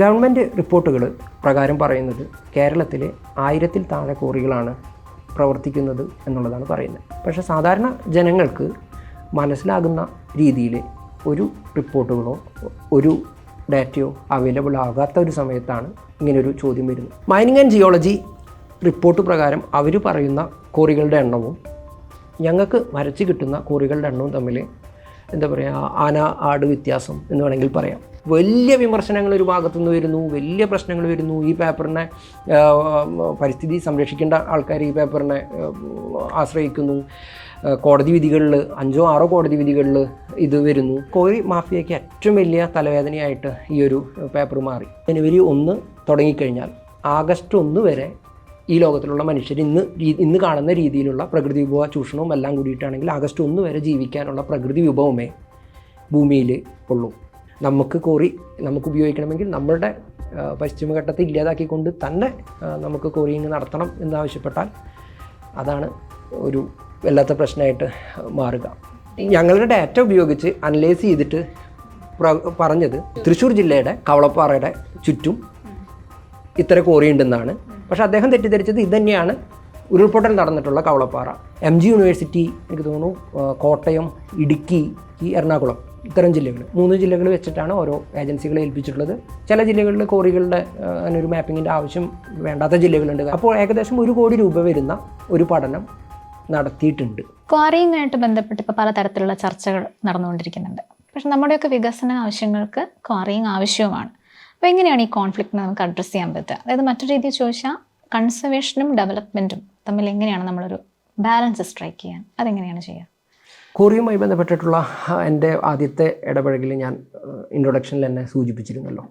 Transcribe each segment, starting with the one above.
Government റിപ്പോർട്ടുകൾ പ്രകാരം പറയുന്നത് കേരളത്തിലെ ആയിരത്തിൽ താഴെ കോറികളാണ് പ്രവർത്തിക്കുന്നത് എന്നുള്ളതാണ് പറയുന്നത്. പക്ഷേ സാധാരണ ജനങ്ങൾക്ക് മനസ്സിലാകുന്ന രീതിയിൽ ഒരു റിപ്പോർട്ടുകളോ ഒരു ഡാറ്റയോ അവൈലബിൾ ആകാത്ത ഒരു സമയത്താണ് ഇങ്ങനൊരു ചോദ്യം വരുന്നത്. മൈനിങ് ആൻഡ് ജിയോളജി റിപ്പോർട്ട് പ്രകാരം അവർ പറയുന്ന കോറികളുടെ എണ്ണവും ഞങ്ങൾക്ക് വരച്ച് കിട്ടുന്ന കോറികളുടെ എണ്ണവും തമ്മിൽ എന്താ പറയുക ആന ആട് വ്യത്യാസം എന്ന് വേണമെങ്കിൽ പറയാം. വലിയ വിമർശനങ്ങൾ ഒരു ഭാഗത്തുനിന്ന് വരുന്നു വലിയ പ്രശ്നങ്ങൾ വരുന്നു. ഈ പേപ്പറിനെ പരിസ്ഥിതി സംരക്ഷിക്കേണ്ട ആൾക്കാർ ഈ പേപ്പറിനെ ആശ്രയിക്കുന്നു. കോടതി വിധികളിൽ അഞ്ചോ ആറോ കോടതി വിധികളിൽ ഇത് വരുന്നു. കോഴി മാഫിയയ്ക്ക് ഏറ്റവും വലിയ തലവേദനയായിട്ട് ഈ ഒരു പേപ്പർ മാറി. ജനുവരി ഒന്ന് തുടങ്ങിക്കഴിഞ്ഞാൽ ആഗസ്റ്റ് ഒന്ന് വരെ ഈ ലോകത്തിലുള്ള മനുഷ്യർ ഇന്ന് ഇന്ന് കാണുന്ന രീതിയിലുള്ള പ്രകൃതി വിഭവ ചൂഷണവും എല്ലാം കൂടിയിട്ടാണെങ്കിൽ ആഗസ്റ്റ് ഒന്ന് വരെ ജീവിക്കാനുള്ള പ്രകൃതി വിഭവമേ ഭൂമിയിൽ ഉള്ളൂ. നമുക്ക് കോറി നമുക്ക് ഉപയോഗിക്കണമെങ്കിൽ നമ്മളുടെ പശ്ചിമഘട്ടത്തെ ഇല്ലാതാക്കിക്കൊണ്ട് തന്നെ നമുക്ക് കോറിയിങ് നടത്തണം എന്നാവശ്യപ്പെട്ടാൽ അതാണ് ഒരു വല്ലാത്ത പ്രശ്നമായിട്ട് മാറുക. ഞങ്ങളുടെ ഡാറ്റ ഉപയോഗിച്ച് അനലൈസ് ചെയ്തിട്ട് പറഞ്ഞത് തൃശ്ശൂർ ജില്ലയുടെ കവളപ്പാറയുടെ ചുറ്റും ഇത്ര കോറിയുണ്ടെന്നാണ് പക്ഷെ അദ്ദേഹം തെറ്റിദ്ധരിച്ചത് ഇത് തന്നെയാണ് ഉരുൾപൊട്ടൽ നടന്നിട്ടുള്ള കവളപ്പാറ. എം ജി യൂണിവേഴ്സിറ്റി എനിക്ക് തോന്നുന്നു കോട്ടയം ഇടുക്കി ഈ എറണാകുളം ഇത്തരം ജില്ലകൾ. മൂന്ന് ജില്ലകൾ വെച്ചിട്ടാണ് ഓരോ ഏജൻസികളെ ഏൽപ്പിച്ചിട്ടുള്ളത്. ചില ജില്ലകളിൽ കോറികളുടെ ഒരു മാപ്പിങ്ങിന്റെ ആവശ്യം വേണ്ടാത്ത ജില്ലകളുണ്ട്. അപ്പോൾ ഏകദേശം ഒരു കോടി രൂപ വരുന്ന ഒരു പഠനം നടത്തിയിട്ടുണ്ട്. ക്വാറിയുമായിട്ട് ബന്ധപ്പെട്ട് ഇപ്പോൾ പലതരത്തിലുള്ള ചർച്ചകൾ നടന്നുകൊണ്ടിരിക്കുന്നുണ്ട്. പക്ഷെ നമ്മുടെയൊക്കെ വികസന ആവശ്യങ്ങൾക്ക് ക്വാറിയിങ് ആവശ്യവുമാണ്. അപ്പോൾ എങ്ങനെയാണ് ഈ കോൺഫ്ലിക്റ്റ് നമുക്ക് അഡ്രസ്സ് ചെയ്യാൻ പറ്റുക? അതായത് മറ്റൊരു രീതിയിൽ ചോദിച്ചാൽ കൺസർവേഷനും ഡെവലപ്മെന്റും തമ്മിൽ എങ്ങനെയാണ് നമ്മളൊരു ബാലൻസ് സ്ട്രൈക്ക് ചെയ്യാൻ? അതെങ്ങനെയാണ് ചെയ്യുക? കോറിയുമായി ബന്ധപ്പെട്ടിട്ടുള്ള എന്റെ ആദ്യത്തെ ഇടപഴകിൽ ഞാൻ ഇൻട്രൊഡക്ഷനിൽ തന്നെ സൂചിപ്പിച്ചിരുന്നല്ലോ.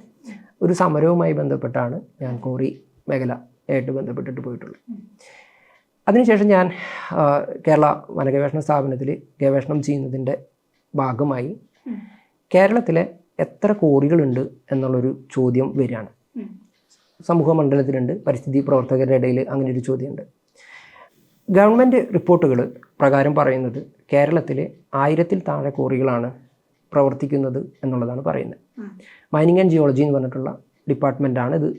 ഒരു സമരവുമായി ബന്ധപ്പെട്ടാണ് ഞാൻ കോറി മേഖല ആയിട്ട് ബന്ധപ്പെട്ടിട്ട് പോയിട്ടുള്ളത്. അതിനുശേഷം ഞാൻ കേരള വനഗവേഷണ സ്ഥാപനത്തിൽ ഗവേഷണം ചെയ്യുന്നതിന്റെ ഭാഗമായി കേരളത്തിലെ എത്ര കോറികളുണ്ട് എന്നുള്ളൊരു ചോദ്യം വരികയാണ്. സമൂഹ മണ്ഡലത്തിലുണ്ട് പരിസ്ഥിതി പ്രവർത്തകരുടെ ഇടയിൽ അങ്ങനെ ഒരു ചോദ്യമുണ്ട്. ഗവൺമെന്റ് റിപ്പോർട്ടുകൾ പ്രകാരം പറയുന്നത് കേരളത്തിലെ ആയിരത്തിൽ താഴെ കോറികളാണ് പ്രവർത്തിക്കുന്നത് എന്നുള്ളതാണ് പറയുന്നത്. മൈനിങ് ആൻഡ് ജിയോളജി എന്ന് പറഞ്ഞിട്ടുള്ള ഡിപ്പാർട്ട്മെന്റാണ് ഇത്.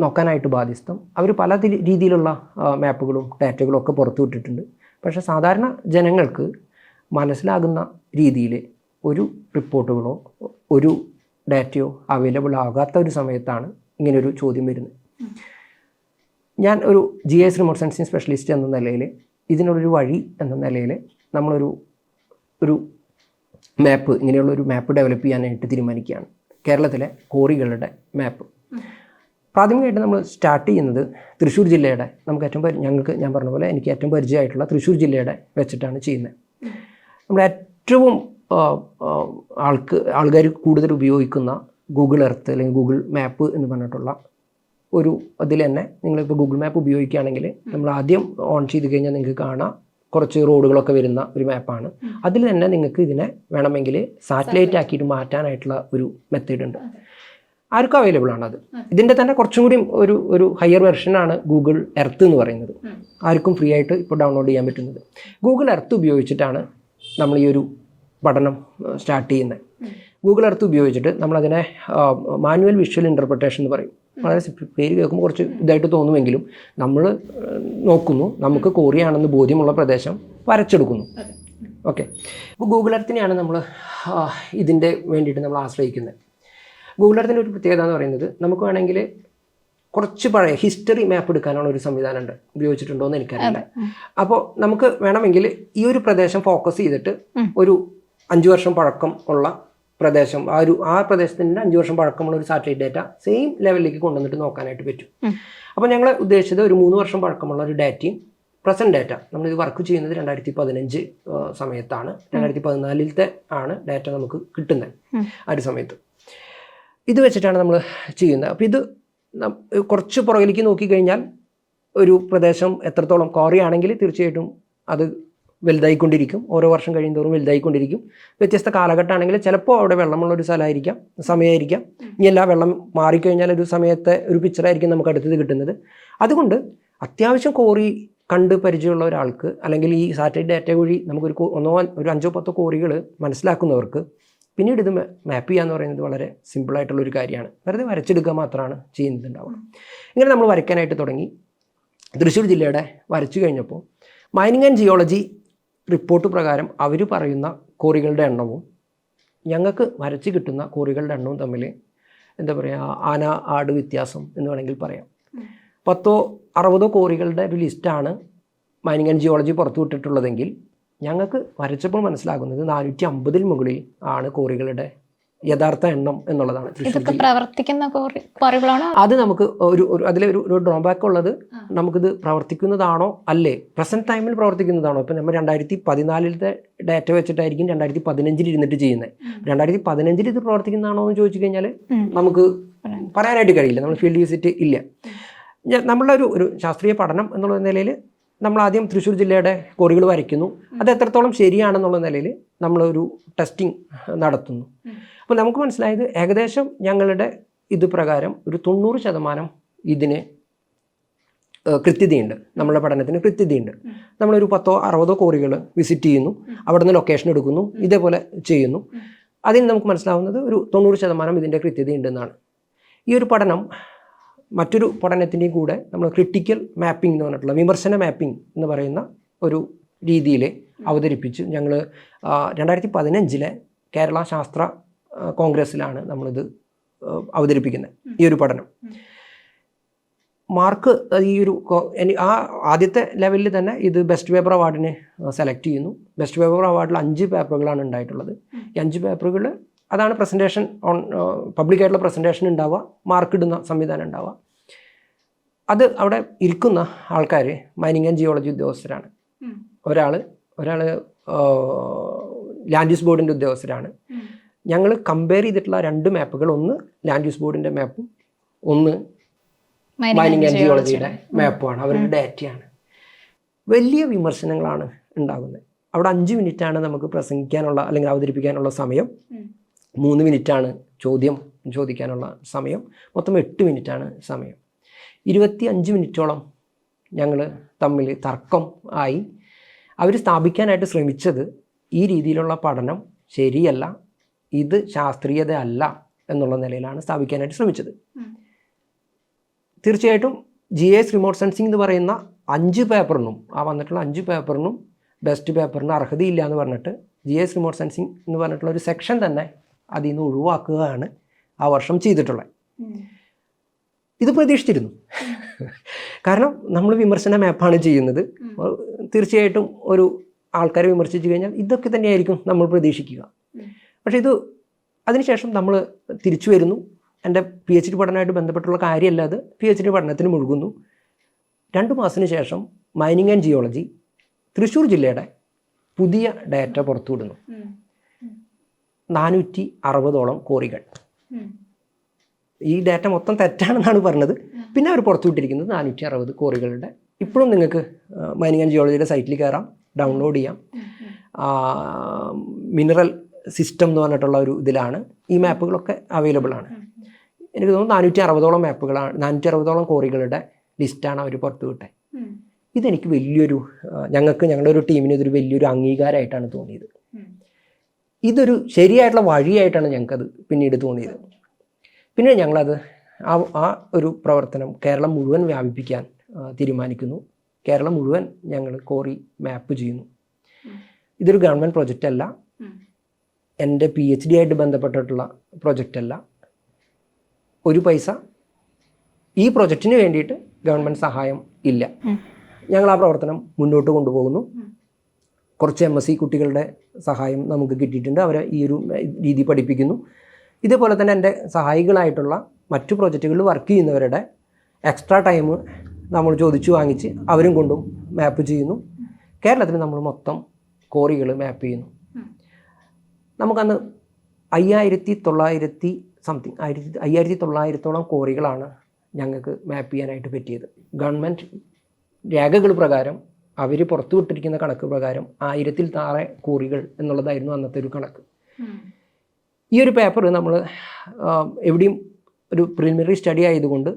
നോക്കാനായിട്ട് ബാധ്യസ്ഥം. അവർ പല രീതിയിലുള്ള മാപ്പുകളും ഡാറ്റകളും ഒക്കെ പുറത്തു വിട്ടിട്ടുണ്ട്. പക്ഷേ സാധാരണ ജനങ്ങൾക്ക് മനസ്സിലാകുന്ന രീതിയിൽ ഒരു റിപ്പോർട്ടുകളോ ഒരു ഡാറ്റയോ അവൈലബിൾ ആകാത്ത ഒരു സമയത്താണ് ഇങ്ങനൊരു ചോദ്യം വരുന്നത്. ഞാൻ ഒരു G S remote sensing specialist എന്ന നിലയിൽ ഇതിനുള്ളൊരു വഴി എന്ന നിലയിൽ നമ്മളൊരു ഒരു മാപ്പ് ഇങ്ങനെയുള്ള ഒരു മാപ്പ് ഡെവലപ്പ് ചെയ്യാനായിട്ട് തീരുമാനിക്കുകയാണ്. കേരളത്തിലെ കോറികളുടെ മാപ്പ് പ്രാഥമികമായിട്ട് നമ്മൾ സ്റ്റാർട്ട് ചെയ്യുന്നത് തൃശ്ശൂർ ജില്ലയുടെ നമുക്ക് ഏറ്റവും ഞങ്ങൾക്ക് ഞാൻ പറഞ്ഞ പോലെ എനിക്ക് ഏറ്റവും പരിചയമായിട്ടുള്ള തൃശ്ശൂർ ജില്ലയുടെ വെച്ചിട്ടാണ് ചെയ്യുന്നത്. നമ്മുടെ ഏറ്റവും ആൾക്ക് ആൾക്കാർ കൂടുതൽ ഉപയോഗിക്കുന്ന ഗൂഗിൾ എർത്ത് അല്ലെങ്കിൽ ഗൂഗിൾ മാപ്പ് എന്ന് പറഞ്ഞിട്ടുള്ള ഒരു അതിൽ തന്നെ നിങ്ങളിപ്പോൾ ഗൂഗിൾ മാപ്പ് ഉപയോഗിക്കുകയാണെങ്കിൽ നമ്മൾ ആദ്യം ഓൺ ചെയ്ത് കഴിഞ്ഞാൽ നിങ്ങൾക്ക് കാണാം. കുറച്ച് റോഡുകളൊക്കെ വരുന്ന ഒരു മാപ്പാണ് അതിൽ തന്നെ നിങ്ങൾക്ക് ഇതിനെ വേണമെങ്കിൽ സാറ്റലൈറ്റ് ആക്കിയിട്ട് മാറ്റാനായിട്ടുള്ള ഒരു മെത്തേഡ് ഉണ്ട്. ആർക്കും അവൈലബിൾ ആണ് അത്. ഇതിന്റെ തന്നെ കുറച്ചും കൂടി ഒരു ഒരു ഹയർ വെർഷനാണ് ഗൂഗിൾ എർത്ത് എന്ന് പറയുന്നത്. ആർക്കും ഫ്രീ ആയിട്ട് ഇപ്പോൾ ഡൗൺലോഡ് ചെയ്യാൻ പറ്റുന്നത്. ഗൂഗിൾ എർത്ത് ഉപയോഗിച്ചിട്ടാണ് നമ്മൾ ഈ ഒരു പഠനം സ്റ്റാർട്ട് ചെയ്യുന്നത്. ഗൂഗിൾ എർത്ത് ഉപയോഗിച്ചിട്ട് നമ്മളതിനെ മാനുവൽ വിഷ്വൽ ഇന്റർപ്രിട്ടേഷൻ എന്ന് പറയും. വളരെ പേര് കേൾക്കുമ്പോൾ കുറച്ച് ഇതായിട്ട് തോന്നുമെങ്കിലും നമ്മൾ നോക്കുന്നു. നമുക്ക് കോറിയാണെന്ന് ബോധ്യമുള്ള പ്രദേശം വരച്ചെടുക്കുന്നു. ഓക്കെ. അപ്പോൾ ഗൂഗിൾ എർത്തിനെയാണ് നമ്മൾ ഇതിന്റെ വേണ്ടിയിട്ട് നമ്മൾ ആശ്രയിക്കുന്നത്. ഗൂഗിൾ എർത്തിന്റെ ഒരു പ്രത്യേകത എന്ന് പറയുന്നത് നമുക്ക് വേണമെങ്കിൽ കുറച്ച് പഴയ ഹിസ്റ്ററി മാപ്പ് എടുക്കാനുള്ള ഒരു സംവിധാനമുണ്ട് ഉപയോഗിച്ചിട്ടുണ്ടോ എന്ന് എനിക്കറിയില്ല. അപ്പോൾ നമുക്ക് വേണമെങ്കിൽ ഈ ഒരു പ്രദേശം ഫോക്കസ് ചെയ്തിട്ട് ഒരു അഞ്ചു വർഷം പഴക്കം ഉള്ള പ്രദേശം ആ ഒരു ആ പ്രദേശത്തിന്റെ അഞ്ച് വർഷം പഴക്കമുള്ള ഒരു സാറ്റലൈറ്റ് ഡാറ്റ സെയിം ലെവലിലേക്ക് കൊണ്ടുവന്നിട്ട് നോക്കാനായിട്ട് പറ്റും. അപ്പോൾ ഞങ്ങൾ ഉദ്ദേശിച്ചത് ഒരു മൂന്ന് വർഷം പഴക്കമുള്ള ഒരു ഡാറ്റയും പ്രസന്റ് ഡാറ്റ നമ്മളിത് വർക്ക് ചെയ്യുന്നത് രണ്ടായിരത്തി പതിനഞ്ച് സമയത്താണ്. രണ്ടായിരത്തി പതിനാലിലത്തെ ആണ് ഡാറ്റ നമുക്ക് കിട്ടുന്നത് ആ ഒരു സമയത്ത്. ഇത് വെച്ചിട്ടാണ് നമ്മൾ ചെയ്യുന്നത്. അപ്പോൾ ഇത് കുറച്ച് പുറകിലേക്ക് നോക്കിക്കഴിഞ്ഞാൽ ഒരു പ്രദേശം എത്രത്തോളം കോറിയാണെങ്കിൽ തീർച്ചയായിട്ടും അത് വലുതായിക്കൊണ്ടിരിക്കും. ഓരോ വർഷം കഴിയുന്തോറും വലുതായിക്കൊണ്ടിരിക്കും. വ്യത്യസ്ത കാലഘട്ടമാണെങ്കിൽ ചിലപ്പോൾ അവിടെ വെള്ളമുള്ള ഒരു സ്ഥലമായിരിക്കാം സമയമായിരിക്കാം. ഇനി എല്ലാ വെള്ളം മാറിക്കഴിഞ്ഞാൽ ഒരു സമയത്തെ ഒരു പിക്ചറായിരിക്കും നമുക്ക് അടുത്തത് കിട്ടുന്നത്. അതുകൊണ്ട് അത്യാവശ്യം കോറി കണ്ട് പരിചയമുള്ള ഒരാൾക്ക് അല്ലെങ്കിൽ ഈ സാറ്റലൈറ്റ് ഡാറ്റ വഴി നമുക്കൊരു ഒന്നോ ഒരു അഞ്ചോ പത്തോ കോറികൾ മനസ്സിലാക്കുന്നവർക്ക് പിന്നീട് ഇത് മാപ്പ് ചെയ്യുക എന്ന് പറയുന്നത് വളരെ സിമ്പിളായിട്ടുള്ള ഒരു കാര്യമാണ്. വെറുതെ വരച്ചെടുക്കുക മാത്രമാണ് ചെയ്യുന്നുണ്ടാവുക ഇങ്ങനെ നമ്മൾ വരയ്ക്കാനായിട്ട് തുടങ്ങി. തൃശ്ശൂർ ജില്ലയുടെ വരച്ചു കഴിഞ്ഞപ്പോൾ മൈനിങ് ആൻഡ് ജിയോളജി റിപ്പോർട്ട് പ്രകാരം അവർ പറയുന്ന കോറികളുടെ എണ്ണവും ഞങ്ങൾക്ക് വരച്ച് കിട്ടുന്ന കോറികളുടെ എണ്ണവും തമ്മിൽ എന്താ പറയുക ആന ആട് വ്യത്യാസം എന്ന് വേണമെങ്കിൽ പറയാം. പത്തോ അറുപതോ കോറികളുടെ ഒരു ലിസ്റ്റാണ് മൈനിങ് ആൻഡ് ജിയോളജി പുറത്തുവിട്ടിട്ടുള്ളതെങ്കിൽ ഞങ്ങൾക്ക് വരച്ചപ്പോൾ മനസ്സിലാകുന്നത് നാനൂറ്റി അമ്പതിൽ മുകളിൽ ആണ് കോറികളുടെ യഥാർത്ഥ എണ്ണം എന്നുള്ളതാണ് ഇതൊക്കെ പ്രവർത്തിക്കുന്ന അത് നമുക്ക് ഒരു അതിലെ ഒരു ഒരു ഡ്രോബാക്ക് ഉള്ളത് നമുക്കിത് പ്രവർത്തിക്കുന്നതാണോ? അല്ലേ? പ്രസന്റ് ടൈമിൽ പ്രവർത്തിക്കുന്നതാണോ? ഇപ്പം നമ്മൾ രണ്ടായിരത്തി പതിനാലിലത്തെ ഡാറ്റ വെച്ചിട്ടായിരിക്കും രണ്ടായിരത്തി പതിനഞ്ചിൽ ഇരുന്നിട്ട് ചെയ്യുന്നത്. രണ്ടായിരത്തി പതിനഞ്ചിൽ ഇത് പ്രവർത്തിക്കുന്നതാണോ എന്ന് ചോദിച്ചു കഴിഞ്ഞാൽ നമുക്ക്. പറയാനായിട്ട് കഴിയില്ല. നമ്മൾ ഫീൽഡ് വിസിറ്റ് ഇല്ല. നമ്മളുടെ ഒരു ഒരു ശാസ്ത്രീയ പഠനം എന്നുള്ള നിലയിൽ നമ്മൾ ആദ്യം തൃശ്ശൂർ ജില്ലയുടെ കോറികൾ വരയ്ക്കുന്നു. അത് എത്രത്തോളം ശരിയാണെന്നുള്ള നിലയിൽ നമ്മളൊരു ടെസ്റ്റിംഗ് നടത്തുന്നു. അപ്പോൾ നമുക്ക് മനസ്സിലായത് ഏകദേശം ഞങ്ങളുടെ ഇത് പ്രകാരം ഒരു തൊണ്ണൂറ് ശതമാനം ഇതിന് കൃത്യതയുണ്ട്. നമ്മുടെ പഠനത്തിന് കൃത്യതയുണ്ട്. നമ്മളൊരു പത്തോ അറുപതോ കോറികൾ വിസിറ്റ് ചെയ്യുന്നു. അവിടെ നിന്ന് ലൊക്കേഷൻ എടുക്കുന്നു. ഇതേപോലെ ചെയ്യുന്നു. അതിന് നമുക്ക് മനസ്സിലാവുന്നത് ഒരു തൊണ്ണൂറ് ശതമാനം ഇതിന്റെ കൃത്യതയുണ്ടെന്നാണ്. ഈ ഒരു പഠനം മറ്റൊരു പഠനത്തിന്റെയും കൂടെ നമ്മൾ ക്രിട്ടിക്കൽ മാപ്പിംഗ് എന്ന് പറഞ്ഞിട്ടുള്ള വിമർശന മാപ്പിംഗ് എന്ന് പറയുന്ന ഒരു രീതിയിൽ അവതരിപ്പിച്ച്. ഞങ്ങൾ രണ്ടായിരത്തി പതിനഞ്ചിലെ കേരള ശാസ്ത്ര കോൺഗ്രസ്സിലാണ് നമ്മളിത് അവതരിപ്പിക്കുന്നത്. ഈ ഒരു പഠനം. മാർക്ക് ഈ ഒരു ആ ആദ്യത്തെ ലെവലിൽ തന്നെ ഇത് ബെസ്റ്റ് പേപ്പർ അവാർഡിനെ സെലക്ട് ചെയ്യുന്നു. ബെസ്റ്റ് പേപ്പർ അവാർഡിൽ അഞ്ച് പേപ്പറുകളാണ് ഉണ്ടായിട്ടുള്ളത്. ഈ അഞ്ച് പേപ്പറുകൾ അതാണ് പ്രസന്റേഷൻ ഓൺ പബ്ലിക്കായിട്ടുള്ള പ്രസന്റേഷൻ ഉണ്ടാവുക മാർക്ക് ഇടുന്ന സംവിധാനം ഉണ്ടാവുക. അത് അവിടെ ഇരിക്കുന്ന ആൾക്കാർ മൈനിങ് ആൻഡ് ജിയോളജി ഉദ്യോഗസ്ഥരാണ്. ഒരാൾ ഒരാൾ ലാൻഡ് യൂസ് ബോർഡിന്റെ ഉദ്യോഗസ്ഥരാണ്. ഞങ്ങൾ കമ്പയർ ചെയ്തിട്ടുള്ള രണ്ട് മാപ്പുകൾ ഒന്ന് ലാൻഡ് യൂസ് ബോർഡിന്റെ മാപ്പും ഒന്ന് മൈനിങ് ആൻഡ് ജിയോളജിയുടെ മാപ്പുമാണ് അവരുടെ ഡാറ്റയാണ് വലിയ വിമർശനങ്ങളാണ് ഉണ്ടാകുന്നത്. അവിടെ അഞ്ച് മിനിറ്റാണ് നമുക്ക് പ്രസംഗിക്കാനുള്ള അല്ലെങ്കിൽ അവതരിപ്പിക്കാനുള്ള സമയം. മൂന്ന് മിനിറ്റാണ് ചോദ്യം ചോദിക്കാനുള്ള സമയം. മൊത്തം എട്ട് മിനിറ്റാണ് സമയം. ഇരുപത്തി അഞ്ച് മിനിറ്റോളം ഞങ്ങൾ തമ്മിൽ തർക്കം ആയി. അവർ സ്ഥാപിക്കാനായിട്ട് ശ്രമിച്ചത് ഈ രീതിയിലുള്ള പഠനം ശരിയല്ല. ഇത് ശാസ്ത്രീയതയല്ല എന്നുള്ള നിലയിലാണ് സ്ഥാപിക്കാനായിട്ട് ശ്രമിച്ചത്. തീർച്ചയായിട്ടും ജി എസ് റിമോട്ട് സെൻസിങ് എന്ന് പറയുന്ന അഞ്ച് പേപ്പറിനും ആ വന്നിട്ടുള്ള അഞ്ച് പേപ്പറിനും ബെസ്റ്റ് പേപ്പറിന് അർഹതയില്ല എന്ന് പറഞ്ഞിട്ട് ജി എസ് റിമോട്ട് സെൻസിങ് എന്ന് പറഞ്ഞിട്ടുള്ള ഒരു സെക്ഷൻ തന്നെ അതിൽ നിന്ന് ഒഴിവാക്കുകയാണ് ആ വർഷം ചെയ്തിട്ടുള്ളത്. ഇത് പ്രതീക്ഷിച്ചിരുന്നു. കാരണം നമ്മൾ വിമർശന മാപ്പാണ് ചെയ്യുന്നത്. തീർച്ചയായിട്ടും ഒരു ആൾക്കാരെ വിമർശിച്ചു കഴിഞ്ഞാൽ ഇതൊക്കെ തന്നെയായിരിക്കും നമ്മൾ പ്രതീക്ഷിക്കുക. പക്ഷേ ഇത് അതിനുശേഷം നമ്മൾ തിരിച്ചു വരുന്നു. എന്റെ പി എച്ച് ഡി പഠനമായിട്ട് ബന്ധപ്പെട്ടുള്ള കാര്യമല്ല അത്. പി എച്ച് ഡി പഠനത്തിന് മുഴുകുന്നു. രണ്ട് മാസത്തിന് ശേഷം മൈനിങ് ആൻഡ് ജിയോളജി തൃശ്ശൂർ ജില്ലയുടെ പുതിയ ഡാറ്റ പുറത്തുവിടുന്നു. നാനൂറ്റി അറുപതോളം കോറികൾ ഈ ഡാറ്റ മൊത്തം തെറ്റാണെന്നാണ് പറഞ്ഞത്. പിന്നെ അവർ പുറത്തുവിട്ടിരിക്കുന്നത് നാനൂറ്റി അറുപത് കോറികളുടെ ഇപ്പോഴും നിങ്ങൾക്ക് മൈനിങ് ആൻഡ് ജിയോളജിയുടെ സൈറ്റിൽ കയറാം ഡൗൺലോഡ് ചെയ്യാം. മിനറൽ സിസ്റ്റം എന്ന് പറഞ്ഞിട്ടുള്ള ഒരു ഇതിലാണ്. ഈ മാപ്പുകളൊക്കെ അവൈലബിൾ ആണ്. എനിക്ക് തോന്നുന്നു നാനൂറ്റി അറുപതോളം മാപ്പുകളാണ് നാനൂറ്റി അറുപതോളം കോറികളുടെ ലിസ്റ്റാണ് അവർ പുറത്തു വിട്ടത് ഇതെനിക്ക് വലിയൊരു ഞങ്ങൾക്ക് ഞങ്ങളുടെ ഒരു ടീമിന് ഇതൊരു വലിയൊരു അംഗീകാരമായിട്ടാണ് തോന്നിയത്. ഇതൊരു ശരിയായിട്ടുള്ള വഴിയായിട്ടാണ് ഞങ്ങൾക്കത് പിന്നീട് തോന്നിയത്. പിന്നെ ഞങ്ങളത് ആ ആ ഒരു പ്രവർത്തനം കേരളം മുഴുവൻ വ്യാപിപ്പിക്കാൻ തീരുമാനിക്കുന്നു. കേരളം മുഴുവൻ ഞങ്ങൾ കോറി മാപ്പ് ചെയ്യുന്നു. ഇതൊരു ഗവൺമെന്റ് പ്രൊജക്റ്റ് അല്ല. എന്റെ പി എച്ച് ഡി ആയിട്ട് ബന്ധപ്പെട്ടിട്ടുള്ള പ്രൊജക്റ്റല്ല ഒരു പൈസ ഈ പ്രൊജക്റ്റിന് വേണ്ടിയിട്ട് ഗവൺമെന്റ് സഹായം ഇല്ല. ഞങ്ങൾ ആ പ്രവർത്തനം മുന്നോട്ട് കൊണ്ടുപോകുന്നു. കുറച്ച് എം എസ് സി കുട്ടികളുടെ സഹായം നമുക്ക് കിട്ടിയിട്ടുണ്ട്. അവരെ ഈ ഒരു രീതി പഠിപ്പിക്കുന്നു. ഇതേപോലെ തന്നെ എന്റെ സഹായികളായിട്ടുള്ള മറ്റു പ്രോജക്റ്റുകളിൽ വർക്ക് ചെയ്യുന്നവരുടെ എക്സ്ട്രാ ടൈം നമ്മൾ ചോദിച്ചു വാങ്ങിച്ച് അവരും കൊണ്ടും മാപ്പ് ചെയ്യുന്നു. കേരളത്തിൽ നമ്മൾ മൊത്തം കോറികൾ മാപ്പ് ചെയ്യുന്നു. നമുക്കന്ന് അയ്യായിരത്തി തൊള്ളായിരത്തി സംതിങ് ആയിരത്തി അയ്യായിരത്തി തൊള്ളായിരത്തോളം കോറികളാണ് ഞങ്ങൾക്ക് മാപ്പ് ചെയ്യാനായിട്ട് പറ്റിയത്. ഗവൺമെന്റ് രേഖകൾ പ്രകാരം അവർ പുറത്തുവിട്ടിരിക്കുന്ന കണക്ക് പ്രകാരം ആയിരത്തിൽ താറെ കോറികൾ എന്നുള്ളതായിരുന്നു അന്നത്തെ ഒരു കണക്ക്. ഈ ഒരു പേപ്പർ നമ്മൾ എവിടെയും ഒരു പ്രിലിമിനറി സ്റ്റഡി ആയതുകൊണ്ട്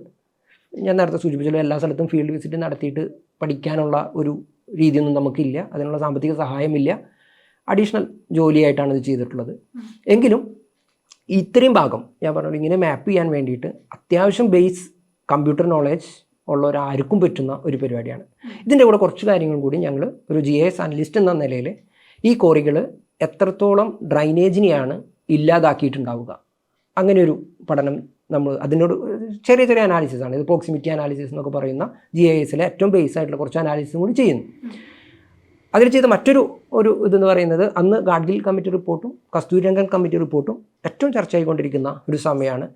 ഞാൻ നേരത്തെ സൂചിപ്പിച്ചല്ലോ എല്ലാ സ്ഥലത്തും ഫീൽഡ് വിസിറ്റ് നടത്തിയിട്ട് പഠിക്കാനുള്ള ഒരു രീതിയൊന്നും നമുക്കില്ല. അതിനുള്ള സാമ്പത്തിക സഹായമില്ല. അഡീഷണൽ ജോലിയായിട്ടാണ് ഇത് ചെയ്തിട്ടുള്ളത്. എങ്കിലും ഇത്രയും ഭാഗം ഞാൻ പറഞ്ഞു ഇങ്ങനെ മാപ്പ് ചെയ്യാൻ വേണ്ടിയിട്ട് അത്യാവശ്യം ബേസ് കമ്പ്യൂട്ടർ നോളേജ് ഉള്ളവരാർക്കും പറ്റുന്ന ഒരു പരിപാടിയാണ്. ഇതിന്റെ കൂടെ കുറച്ച് കാര്യങ്ങൾ കൂടി ഞങ്ങൾ ഒരു ജി എസ് അനലിസ്റ്റ് എന്ന നിലയിൽ ഈ കോറികൾ എത്രത്തോളം ഡ്രൈനേജിനെയാണ് ഇല്ലാതാക്കിയിട്ടുണ്ടാവുക. അങ്ങനെ ഒരു പഠനം നമ്മൾ അതിനോട് ചെറിയ ചെറിയ അനാലിസിസ് ആണ്. ഇത് പ്രോക്സിമിറ്റി അനാലിസിസ് എന്നൊക്കെ പറയുന്ന ജി ഐ എസിലെ ഏറ്റവും ബേസ് ആയിട്ടുള്ള കുറച്ച് അനാലിസിസും കൂടി ചെയ്യുന്നു. അതിൽ ചെയ്ത മറ്റൊരു ഒരു ഇതെന്ന് പറയുന്നത് അന്ന് ഗാഡ്ഗിൽ കമ്മിറ്റി റിപ്പോർട്ടും കസ്തൂരിരംഗൻ കമ്മിറ്റി റിപ്പോർട്ടും ഏറ്റവും ചർച്ചയായിക്കൊണ്ടിരിക്കുന്ന ഒരു സമയമാണ്.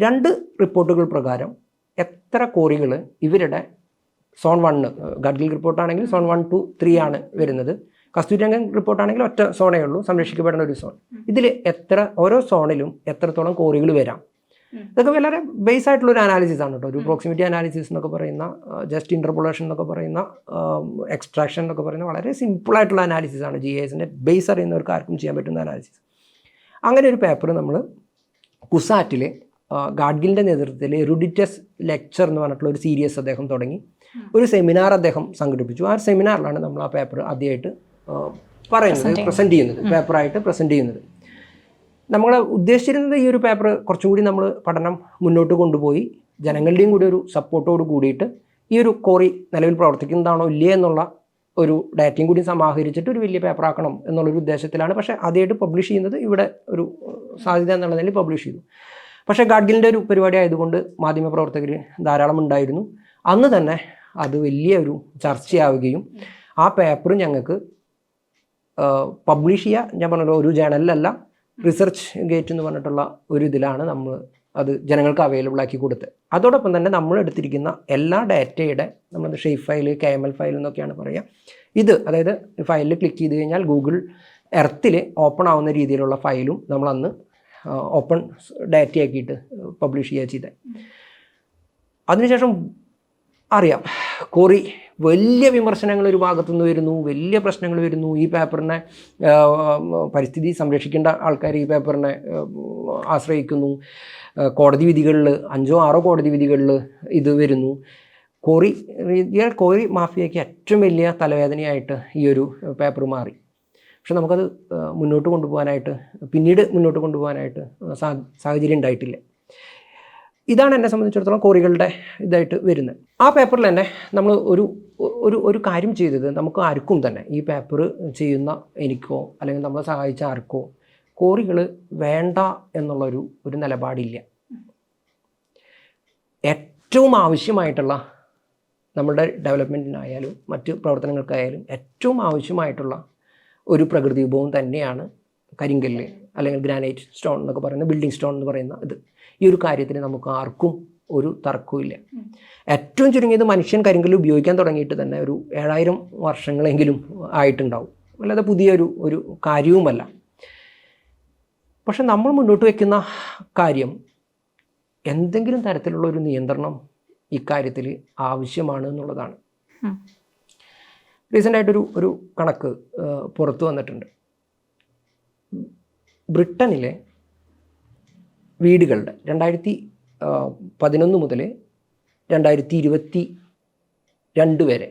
രണ്ട് റിപ്പോർട്ടുകൾ പ്രകാരം എത്ര കോറികൾ ഇവരുടെ സോൺ വണ്ണ് ഗഡ്ഗിൽ റിപ്പോർട്ടാണെങ്കിൽ സോൺ വൺ ടു ത്രീ ആണ് വരുന്നത്. കസ്തൂരിരംഗൻ റിപ്പോർട്ടാണെങ്കിൽ ഒറ്റ സോണേ ഉള്ളൂ സംരക്ഷിക്കപ്പെടുന്ന ഒരു സോൺ. ഇതിൽ എത്ര ഓരോ സോണിലും എത്രത്തോളം കോറികൾ വരാം? ഇതൊക്കെ വളരെ ബേസ് ആയിട്ടുള്ള ഒരു അനാലിസിസ് ആണ് കേട്ടോ. ഒരു പ്രോക്സിമിറ്റി അനാലിസിസ് എന്നൊക്കെ പറയുന്ന ജസ്റ്റ് ഇന്റർപൊളേഷൻ എന്നൊക്കെ പറയുന്ന എക്സ്ട്രാക്ഷൻ എന്നൊക്കെ പറയുന്ന വളരെ സിമ്പിൾ ആയിട്ടുള്ള അനാലിസിസ് ആണ്. ജി എസിന്റെ ബേസ് അറിയുന്നവർക്ക് ആർക്കും ചെയ്യാൻ പറ്റുന്ന അനാലിസിസ് അങ്ങനെ ഒരു പേപ്പർ നമ്മൾ കുസാറ്റിലെ ഗാഡ്ഗിലിന്റെ നേതൃത്വത്തിൽ റുഡിറ്റസ് ലെക്ചർ എന്ന് പറഞ്ഞിട്ടുള്ള ഒരു സീരീസ് അദ്ദേഹം തുടങ്ങി. ഒരു സെമിനാർ അദ്ദേഹം സംഘടിപ്പിച്ചു. ആ സെമിനാറിലാണ് നമ്മൾ ആ പേപ്പർ ആദ്യമായിട്ട് പറയുന്നത് പ്രസന്റ് ചെയ്യുന്നത്. പേപ്പറായിട്ട് പ്രസന്റ് ചെയ്യുന്നത്. നമ്മൾ ഉദ്ദേശിച്ചിരുന്നത് ഈ ഒരു പേപ്പർ കുറച്ചും കൂടി നമ്മൾ പഠനം മുന്നോട്ട് കൊണ്ടുപോയി ജനങ്ങളുടെയും കൂടി ഒരു സപ്പോർട്ടോട് കൂടിയിട്ട് ഈ ഒരു കോറി നിലവിൽ പ്രവർത്തിക്കുന്നതാണോ ഇല്ലേ എന്നുള്ള ഒരു ഡാറ്റയും കൂടി സമാഹരിച്ചിട്ട് ഒരു വലിയ പേപ്പർ ആക്കണം എന്നുള്ളൊരു ഉദ്ദേശത്തിലാണ്. പക്ഷേ ആദ്യമായിട്ട് പബ്ലിഷ് ചെയ്യുന്നത് ഇവിടെ ഒരു സാധ്യത എന്നുള്ള നിലയിൽ പബ്ലിഷ് ചെയ്തു. പക്ഷേ ഗാഡ്ഗിലിന്റെ ഒരു പരിപാടി ആയതുകൊണ്ട് മാധ്യമപ്രവർത്തകർ ധാരാളം ഉണ്ടായിരുന്നു. അന്ന് തന്നെ അത് വലിയ ഒരു ചർച്ചയാവുകയും ആ പേപ്പർ ഞങ്ങൾക്ക് പബ്ലിഷ് ചെയ്യുക ഞാൻ പറഞ്ഞല്ലോ ഒരു ജേണലിലല്ല റിസർച്ച് ഗേറ്റ് എന്ന് പറഞ്ഞിട്ടുള്ള ഒരു ഇതിലാണ് നമ്മൾ അത് ജനങ്ങൾക്ക് അവൈലബിൾ ആക്കി കൊടുത്ത് അതോടൊപ്പം തന്നെ നമ്മൾ എടുത്തിരിക്കുന്ന എല്ലാ ഡാറ്റയുടെ നമ്മളത് shape file K M L file എന്നൊക്കെയാണ് പറയുക ഇത് അതായത് ഫയലിൽ ക്ലിക്ക് ചെയ്ത് കഴിഞ്ഞാൽ ഗൂഗിൾ എർത്തിൽ ഓപ്പൺ ആവുന്ന രീതിയിലുള്ള ഫയലും നമ്മൾ അന്ന് ഓപ്പൺ ഡാറ്റയാക്കിയിട്ട് പബ്ലിഷ് ചെയ്യുക ചെയ്തത് അതിനുശേഷം അറിയാം. കോറി വലിയ വിമർശനങ്ങൾ ഒരു ഭാഗത്തുനിന്ന് വരുന്നു വലിയ പ്രശ്നങ്ങൾ വരുന്നു. ഈ പേപ്പറിനെ പരിസ്ഥിതി സംരക്ഷിക്കേണ്ട ആൾക്കാർ ഈ പേപ്പറിനെ ആശ്രയിക്കുന്നു. കോടതി വിധികളിൽ അഞ്ചോ ആറോ കോടതി വിധികളിൽ ഇത് വരുന്നു. കോറി കോറി മാഫിയയ്ക്ക് ഏറ്റവും വലിയ തലവേദനയായിട്ട് ഈ ഒരു പേപ്പർ മാറി. പക്ഷെ നമുക്കത് മുന്നോട്ട് കൊണ്ടുപോകാനായിട്ട് പിന്നീട് മുന്നോട്ട് കൊണ്ടുപോകാനായിട്ട് സാഹചര്യം ഉണ്ടായിട്ടില്ല. ഇതാണ് എന്നെ സംബന്ധിച്ചിടത്തോളം കോറികളുടെ ഇതായിട്ട് വരുന്നത്. ആ പേപ്പറിൽ തന്നെ നമ്മൾ ഒരു ഒരു ഒരു കാര്യം ചെയ്തത് നമുക്ക് ആർക്കും തന്നെ. ഈ പേപ്പർ ചെയ്യുന്ന എനിക്കോ അല്ലെങ്കിൽ നമ്മളെ സഹായിച്ച ആർക്കോ കോറികൾ വേണ്ട എന്നുള്ളൊരു ഒരു നിലപാടില്ല. ഏറ്റവും ആവശ്യമായിട്ടുള്ള നമ്മുടെ ഡെവലപ്മെന്റിനായാലും മറ്റ് പ്രവർത്തനങ്ങൾക്കായാലും ഏറ്റവും ആവശ്യമായിട്ടുള്ള ഒരു പ്രകൃതി വിഭവം തന്നെയാണ് കരിങ്കല്ല് അല്ലെങ്കിൽ ഗ്രാനൈറ്റ് സ്റ്റോൺ എന്നൊക്കെ പറയുന്ന ബിൽഡിംഗ് സ്റ്റോൺ എന്ന് പറയുന്ന ഇത്. ഈ ഒരു കാര്യത്തിന് നമുക്ക് ആർക്കും ഒരു തർക്കവുമില്ല ഏറ്റവും ചുരുങ്ങിയത് മനുഷ്യൻ കരിങ്കല്ല് ഉപയോഗിക്കാൻ തുടങ്ങിയിട്ട് തന്നെ ഒരു ഏഴായിരം വർഷങ്ങളെങ്കിലും ആയിട്ടുണ്ടാവും. അല്ലാതെ പുതിയൊരു ഒരു കാര്യവുമല്ല. പക്ഷെ നമ്മൾ മുന്നോട്ട് വയ്ക്കുന്ന കാര്യം എന്തെങ്കിലും തരത്തിലുള്ള ഒരു നിയന്ത്രണം ഇക്കാര്യത്തിൽ ആവശ്യമാണ് എന്നുള്ളതാണ്. റീസെന്റായിട്ടൊരു റീസെന്റ് ആയിട്ടൊരു ഒരു കണക്ക് പുറത്തു വന്നിട്ടുണ്ട്. ബ്രിട്ടനിലെ വീടുകളുടെ രണ്ടായിരത്തി പതിനൊന്ന് മുതൽ രണ്ടായിരത്തി ഇരുപത്തി രണ്ട് വരെ.